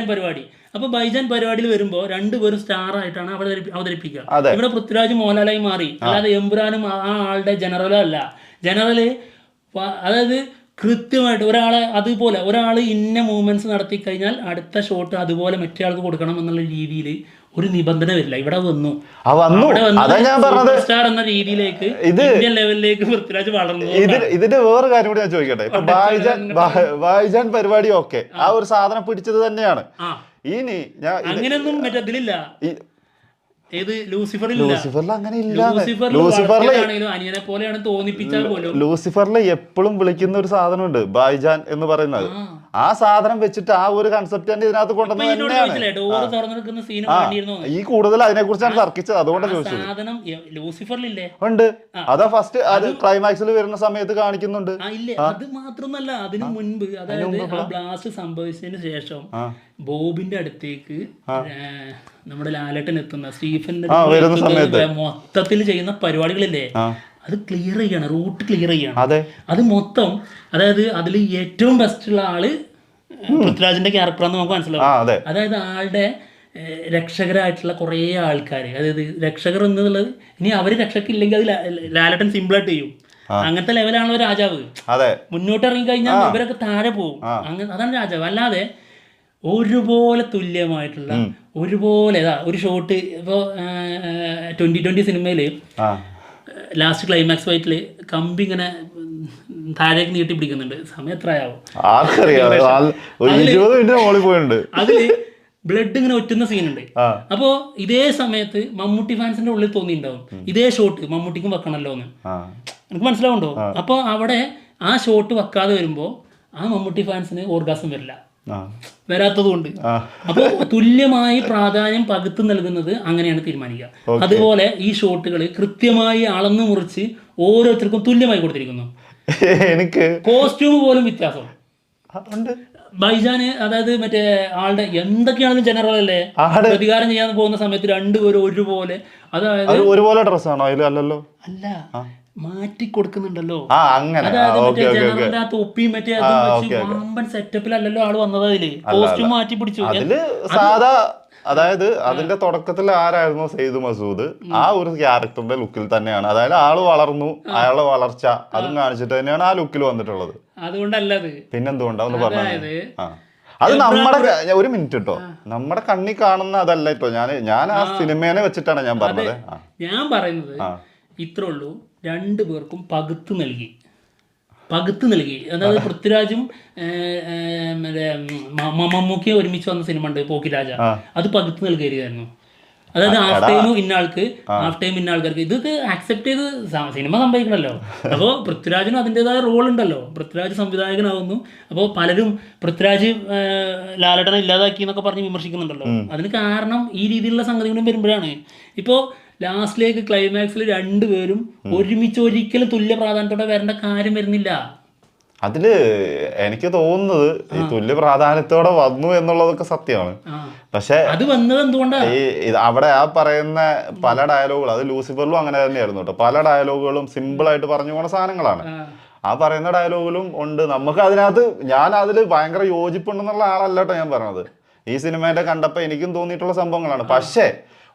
പരിപാടി. അപ്പൊ ബൈജാൻ പരിപാടിയിൽ വരുമ്പോ രണ്ടുപേരും സ്റ്റാർ ആയിട്ടാണ് അവിടെ അവതരിപ്പിക്കുക. ഇവിടെ പൃഥ്വിരാജ് മോഹൻലാലായി മാറി. അല്ലാതെ ആ ആളുടെ ജനറലോ അല്ല. ജനറൽ അതായത് കൃത്യമായിട്ട് ഒരാളെ അതുപോലെ ഒരാൾ ഇന്ന മൂവ്മെന്റ്സ് നടത്തി കഴിഞ്ഞാൽ അടുത്ത ഷോട്ട് അതുപോലെ മറ്റേ ആൾക്ക് കൊടുക്കണം എന്നുള്ള രീതിയിൽ ഒരു നിബന്ധന വരില്ല. ഇവിടെ വന്നു. വന്നു. അതാ ഞാൻ പറഞ്ഞത്. സ്റ്റാർ എന്ന രീതിയിലേക്ക് ഇത് ലെവലിലേക്ക് പൃഥ്വിരാജ് വളർന്നു. ഇതിന് ഇതിന്റെ വേറെ കാര്യം കൂടി ഞാൻ ചോദിക്കട്ടെ. ഇപ്പൊ ബായ്ജാൻ പരിപാടി ഓക്കെ ആ. ഒരു സാധനം പിടിച്ചത് തന്നെയാണ്. ഇനി ഞാൻ അങ്ങനെയൊന്നും മറ്റേ ഇതിലില്ല. ഏത്? ലൂസിഫറിൽ അങ്ങനെ ലൂസിഫറിൽ പോലെയാണ് തോന്നിപ്പിച്ചാൽ പോലും. ലൂസിഫറിൽ എപ്പോഴും വിളിക്കുന്ന ഒരു സാധനമുണ്ട് ബായ്ജാൻ എന്ന് പറയുന്നത്. ആ. സാധനം വെച്ചിട്ട് ആ ഒരു കൺസെപ്റ്റ് തന്നെ ഇതിനകത്ത് കൊണ്ടുവന്നത് ഈ കൂടുതൽ അതിനെ കുറിച്ചാണ് തർക്കിച്ചത്. അതുകൊണ്ടാണ് ചോദിച്ചത്. ഉണ്ട്. അതാ ഫസ്റ്റ് അത് ക്ലൈമാക്സിൽ വരുന്ന സമയത്ത് കാണിക്കുന്നുണ്ട്. അത് മാത്രമല്ല അതിനു മുൻപ് അതായത് ബ്ലാസ്റ്റ് സംഭവിച്ചതിന് ശേഷം ബോബിന്റെ അടുത്തേക്ക് നമ്മുടെ ലാലേട്ടൻ എത്തുന്ന സ്റ്റീഫന്റെ. മൊത്തത്തിൽ ചെയ്യുന്ന പരിപാടികളില്ലേ? അത് ക്ലിയർ ചെയ്യണം റൂട്ട് ക്ലിയർ ചെയ്യണം. അതെ. അത് മൊത്തം അതായത് അതിൽ ഏറ്റവും ബെസ്റ്റ് ഉള്ള ആൾ പൃഥ്വിരാജിന്റെ ക്യാരക്ടറാന്ന് നമുക്ക് മനസ്സിലാവും. അതെ. അതായത് ആളുടെ രക്ഷകരായിട്ടുള്ള കുറേ ആൾക്കാർ അതായത് രക്ഷകർ എന്നുള്ളത് ഇനി അവർ രക്ഷക്കില്ലെങ്കിൽ അത് ലാലട്ടൻ സിമ്പിളായിട്ട് ചെയ്യും. അങ്ങനത്തെ ലെവലാണല്ലോ രാജാവ്. മുന്നോട്ട് ഇറങ്ങി കഴിഞ്ഞാൽ ഇവരൊക്കെ താഴെ പോകും അങ്ങനെ അതാണ് രാജാവ്. അല്ലാതെ ഒരുപോലെ തുല്യമായിട്ടുള്ള ഒരുപോലെ ഒരു ഷോട്ട് ഇപ്പോൾ ട്വന്റി ട്വന്റി സിനിമയിൽ ആ. ലാസ്റ്റ് ക്ലൈമാക്സ് ഫൈറ്റിൽ കമ്പി ഇങ്ങനെ താഴേക്ക് നീട്ടി പിടിക്കുന്നുണ്ട്. സമയം എത്രയാവും? അതിൽ ബ്ലഡ് ഇങ്ങനെ ഒറ്റുന്ന സീനുണ്ട് ഉണ്ട്. അപ്പോ ഇതേ സമയത്ത് മമ്മൂട്ടി ഫാൻസിന്റെ ഉള്ളിൽ തോന്നിയിട്ടുണ്ടാവും. ഇതേ ഷോട്ട് മമ്മൂട്ടിക്കും വെക്കണല്ലോ എന്ന്. എനിക്ക് മനസ്സിലാവുണ്ടോ അപ്പോൾ അവിടെ ആ ഷോട്ട് വെക്കാതെ വരുമ്പോ ആ മമ്മൂട്ടി ഫാൻസിന് ഓർഗാസം വരില്ല. ആ. വരാത്തത് കൊണ്ട് അപ്പോൾ തുല്യമായി പ്രാധാന്യം പകുത്തു നൽകുന്നത് അങ്ങനെയാണ് തീരുമാനിക്കുക. അതുപോലെ ഈ ഷോട്ടുകൾ കൃത്യമായി അളന്നു മുറിച്ച് ഓരോരുത്തർക്കും തുല്യമായി കൊടുത്തിരിക്കുന്നു. എനിക്ക് കോസ്റ്റ്യൂം പോലും വ്യത്യാസം. ബൈജാന് അതായത് മറ്റേ ആളുടെ എന്തൊക്കെയാണെന്ന് ജനറൽ അല്ലേ? പ്രതികാരം ചെയ്യാൻ പോകുന്ന സമയത്ത് രണ്ടുപേരും ഒരുപോലെ. അതായത് അത് ഒരുപോലെ ഡ്രസ്സാണോ അതിൽ അല്ലല്ലോ. അല്ല. മാറ്റി കൊടുക്കുന്നുണ്ടല്ലോ ജനറലിന്റെ ആ തൊപ്പിയും മറ്റേ വമ്പൻ സെറ്റപ്പിലല്ലല്ലോ ആൾ വന്നത് അതിൽ. കോസ്റ്റ്യൂം മാറ്റി പിടിച്ചു. അതിൽ സാധാ അതായത് അതിന്റെ തുടക്കത്തിൽ ആരായിരുന്നു സെയ്ദ് മസൂദ്? ആ ഒരു ക്യാരക്ടറിന്റെ ലുക്കിൽ തന്നെയാണ്. അതായത് ആൾ വളർന്നു അയാളുടെ വളർച്ച അതും കാണിച്ചിട്ട് തന്നെയാണ് ആ ലുക്കിൽ വന്നിട്ടുള്ളത്. അതുകൊണ്ടല്ല പിന്നെന്തുകൊണ്ടാന്ന് പറഞ്ഞത് അത് നമ്മുടെ ഒരു മിനിറ്റ് കേട്ടോ. നമ്മുടെ കണ്ണി കാണുന്ന അതല്ല കേട്ടോ ഞാൻ ഞാൻ ആ സിനിമേനെ വെച്ചിട്ടാണ് ഞാൻ പറഞ്ഞത്. ഞാൻ പറയുന്നത് ഇത്രേ ഉള്ളൂ. രണ്ടു പേർക്കും പകുത്ത് നൽകി. പകുത്ത് നൽകി. അതായത് പൃഥ്വിരാജും മറ്റേ മ- മ- ഒരുമിച്ച് വന്ന സിനിമ ഉണ്ട് പോക്കിരാജ. അത് പകുത്ത് നൽകിയായിരുന്നു അതായത് ഹാഫ് ടൈം ഇന്ന ആൾക്ക് ഹാഫ് ടൈം ഇന്ന ആൾക്കാർക്ക് ഇതൊക്കെ ആക്സെപ്റ്റ് ചെയ്ത് സിനിമ സംഭവിക്കണല്ലോ. അപ്പോൾ പൃഥ്വിരാജിനും അതിന്റെതായ റോൾ ഉണ്ടല്ലോ. പൃഥ്വിരാജ് സംവിധായകനാവുന്നു. അപ്പോൾ പലരും പൃഥ്വിരാജ് ലാലടന ലാലേട്ടനെ ഇല്ലാതാക്കി എന്നൊക്കെ പറഞ്ഞ് വിമർശിക്കുന്നുണ്ടല്ലോ. അതിന് കാരണം ഈ രീതിയിലുള്ള സംഗതികളും വരുമ്പോഴാണ്. ഇപ്പോൾ ലാസ്റ്റിലേക്ക് ക്ലൈമാക്സിൽ രണ്ടുപേരും ഒരുമിച്ച് ഒരിക്കലും തുല്യ പ്രാധാന്യത്തോടെ വരേണ്ട കാര്യം വരുന്നില്ല. അതിൽ എനിക്ക് തോന്നുന്നത് ഈ തുല്യ പ്രാധാന്യത്തോടെ വന്നു എന്നുള്ളതൊക്കെ സത്യമാണ്. പക്ഷെ അത് വന്നത് എന്തുകൊണ്ടാണ് ഈ അവിടെ ആ പറയുന്ന പല ഡയലോഗുകൾ അത് ലൂസിഫറിലും അങ്ങനെ തന്നെയായിരുന്നു കേട്ടോ പല ഡയലോഗുകളും സിമ്പിൾ ആയിട്ട് പറഞ്ഞു പോണ സാധനങ്ങളാണ്. ആ. പറയുന്ന ഡയലോഗിലും ഉണ്ട്. നമുക്ക് അതിനകത്ത് ഞാൻ അതിൽ ഭയങ്കര യോജിപ്പുണ്ടെന്നുള്ള ആളല്ല കേട്ടോ ഞാൻ പറഞ്ഞത്. ഈ സിനിമേന്റെ കണ്ടപ്പോ എനിക്കും തോന്നിയിട്ടുള്ള സംഭവങ്ങളാണ്. പക്ഷേ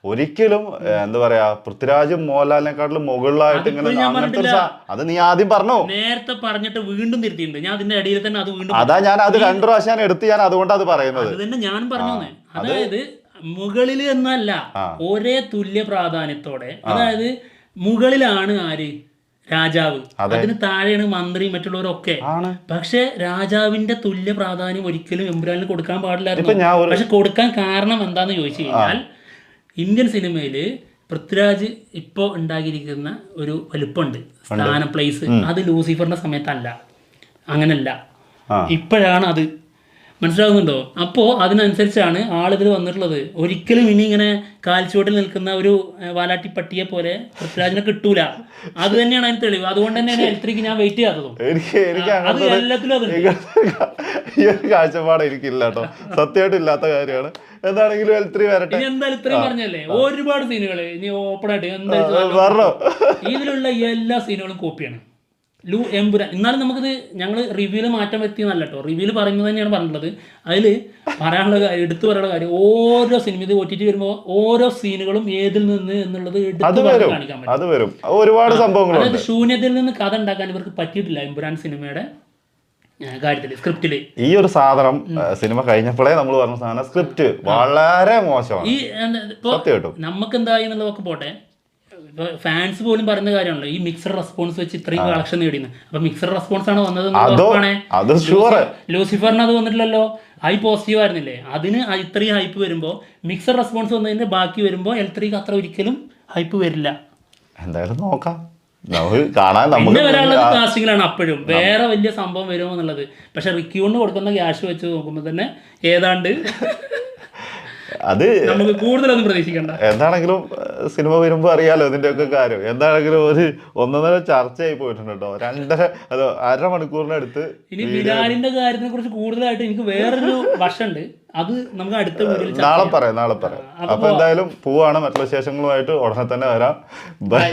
ഒരിക്കലും എന്താ പറയാ പൃഥ്വിരാജും മോഹൻലാലിനെക്കാട്ടിലും മുകളിലായിട്ട് ഇങ്ങനെ അങ്ങനത്തെ അത് നീ ആദ്യം പറഞ്ഞു? നേരത്തെ പറഞ്ഞിട്ട് വീണ്ടും തിരുത്തിയിട്ടുണ്ട്. ഞാൻ അതിന്റെ ഇടയിൽ തന്നെ അത് വീണ്ടും അതാ ഞാൻ അത് രണ്ടു പ്രാവശ്യം ഞാൻ എടുത്ത് ഞാൻ അതുകൊണ്ട് അത് പറയുന്നത്. അത് തന്നെ ഞാൻ പറഞ്ഞു അതായത് മുകളിൽ എന്നല്ല ഒരേ തുല്യ പ്രാധാന്യത്തോടെ അതായത് മുകളിലാണ് ആര്? രാജാവ്. അതിന് താഴെയാണ് മന്ത്രി മറ്റുള്ളവരൊക്കെ. പക്ഷെ രാജാവിന്റെ തുല്യ പ്രാധാന്യം ഒരിക്കലും എമ്പുരാനിൽ കൊടുക്കാൻ പാടില്ലായിരുന്നു. പക്ഷെ കൊടുക്കാൻ കാരണം എന്താന്ന് ചോദിച്ചു കഴിഞ്ഞാൽ ഇന്ത്യൻ സിനിമയിൽ പൃഥ്വിരാജ് ഇപ്പോൾ ഉണ്ടാക്കിയിരിക്കുന്ന ഒരു വലുപ്പമുണ്ട് സ്ഥാനം പ്ലേസ് അത് ലൂസിഫറിന്റെ സമയത്തല്ല. അങ്ങനല്ല. ഇപ്പോഴാണ് അത് മനസ്സിലാകുന്നുണ്ടോ അപ്പോൾ അതിനനുസരിച്ചാണ് ആളിതിൽ വന്നിട്ടുള്ളത്. ഒരിക്കലും ഇനി ഇങ്ങനെ കാൽച്ചുവട്ടിൽ നിൽക്കുന്ന ഒരു വാലാട്ടി പട്ടിയെ പോലെ പൃഥ്വിരാജിനെ കിട്ടൂല. അത് തന്നെയാണ് അതിന് തെളിവ്. അതുകൊണ്ട് തന്നെയാണ് എലക്ട്രിക്ക് ഞാൻ വെയിറ്റ് ചെയ്യാത്തതും. അത് അങ്ങനത്തെ ഒരു- എല്ലാത്തിലും അതുണ്ട് ഈ ഒരു കാഴ്ചപ്പാട് എനിക്കില്ല കേട്ടോ. സത്യമായിട്ട് ഇല്ലാത്ത കാര്യമാണ്. എന്താണെങ്കിലും എൽ ത്രീ വരട്ടെ. ഇനി എന്തായാലും ഇത്രയും പറഞ്ഞല്ലേ? ഒരുപാട് സീനുകൾ ഇനി ഓപ്പൺ ആയിട്ട് എന്തായാലും ഇതിലുള്ള എല്ലാ സീനുകളും കോപ്പിയാണ് ലു എമ്പുരാൻ. എന്നാലും നമുക്കിത് ഞങ്ങൾ റിവ്യൂൽ മാറ്റം വരുത്തിയെന്നല്ല കേട്ടോ റിവ്യൂൽ പറയുന്നത് തന്നെയാണ് പറഞ്ഞിട്ടുള്ളത്. അതിൽ പറയാനുള്ള കാര്യം എടുത്തു പറയാനുള്ള കാര്യം ഓരോ സിനിമ ഇത് ഒ ടി ടി വരുമ്പോൾ ഓരോ സീനുകളും ഏതിൽ നിന്ന് എന്നുള്ളത് എടുത്തു കാണിക്കാൻ പറ്റും. ഒരുപാട് അതായത് ശൂന്യതയിൽ നിന്ന് കഥ ഉണ്ടാക്കാൻ ഇവർക്ക് പറ്റിയിട്ടില്ല എമ്പുരാൻ സിനിമയുടെ സ്ക്രിപ്റ്റിൽ ഈ ഒരു സാധനം സിനിമ കഴിഞ്ഞപ്പോഴേ നമ്മൾ പറഞ്ഞ സാധനം സ്ക്രിപ്റ്റ് വളരെ മോശമാണ്. ഈ നമുക്ക് എന്തായി എന്നുള്ളതൊക്കെ പോട്ടെ. ഫാൻസ് പോലും പറയുന്ന കാര്യമാണല്ലോ ഈ മിക്സർ റെസ്പോൺസ് വെച്ച് ഇത്രയും കളക്ഷൻ നേടിയെന്ന്. അപ്പൊ മിക്സർ റെസ്പോൺസ് ആണ് വന്നത് ലൂസിഫറിന് അത് വന്നിട്ടില്ലല്ലോ. ഹൈ പോസിറ്റീവ് ആയിരുന്നില്ലേ. അതിന് ഇത്രയും ഹൈപ്പ് വരുമ്പോ മിക്സർ റെസ്പോൺസ് വന്നതിന്റെ ബാക്കി വരുമ്പോ എൽ ത്രീക്ക് അത്ര ഒരിക്കലും ഹൈപ്പ് വരില്ല. എന്തായാലും നോക്കാം. നമുക്ക് കാണാൻ നമുക്ക് വരാനുള്ളത് അപ്പോഴും. വേറെ വലിയ സംഭവം വരുമോ എന്നുള്ളത്. പക്ഷെ റിക്യൂണിന് കൊടുക്കുന്ന ക്യാഷ് വെച്ച് നോക്കുമ്പോൾ തന്നെ ഏതാണ്ട് അത് നമുക്ക് കൂടുതലൊന്നും പ്രതീക്ഷിക്കണ്ട. എന്താണെങ്കിലും സിനിമ വരുമ്പോ അറിയാലോ ഇതിന്റെ ഒക്കെ കാര്യം. എന്താണെങ്കിലും ഒരു ഒന്നൊന്നര ചർച്ചയായി പോയിട്ടുണ്ട് കേട്ടോ. രണ്ടര അതോ അരമണിക്കൂറിനടുത്ത് ഇനി ബിലാലിന്റെ കാര്യത്തിനെ കുറിച്ച് കൂടുതലായിട്ട് എനിക്ക് വേറൊരു വശമുണ്ട്. അത് നമുക്ക് അടുത്ത നാളെ പറയാം നാളെ പറയാം. അപ്പൊ അപ്പൊ എന്തായാലും പോവാണ്. മറ്റുള്ള ശേഷങ്ങളുമായിട്ട് ഉടനെ തന്നെ വരാം. ബൈ.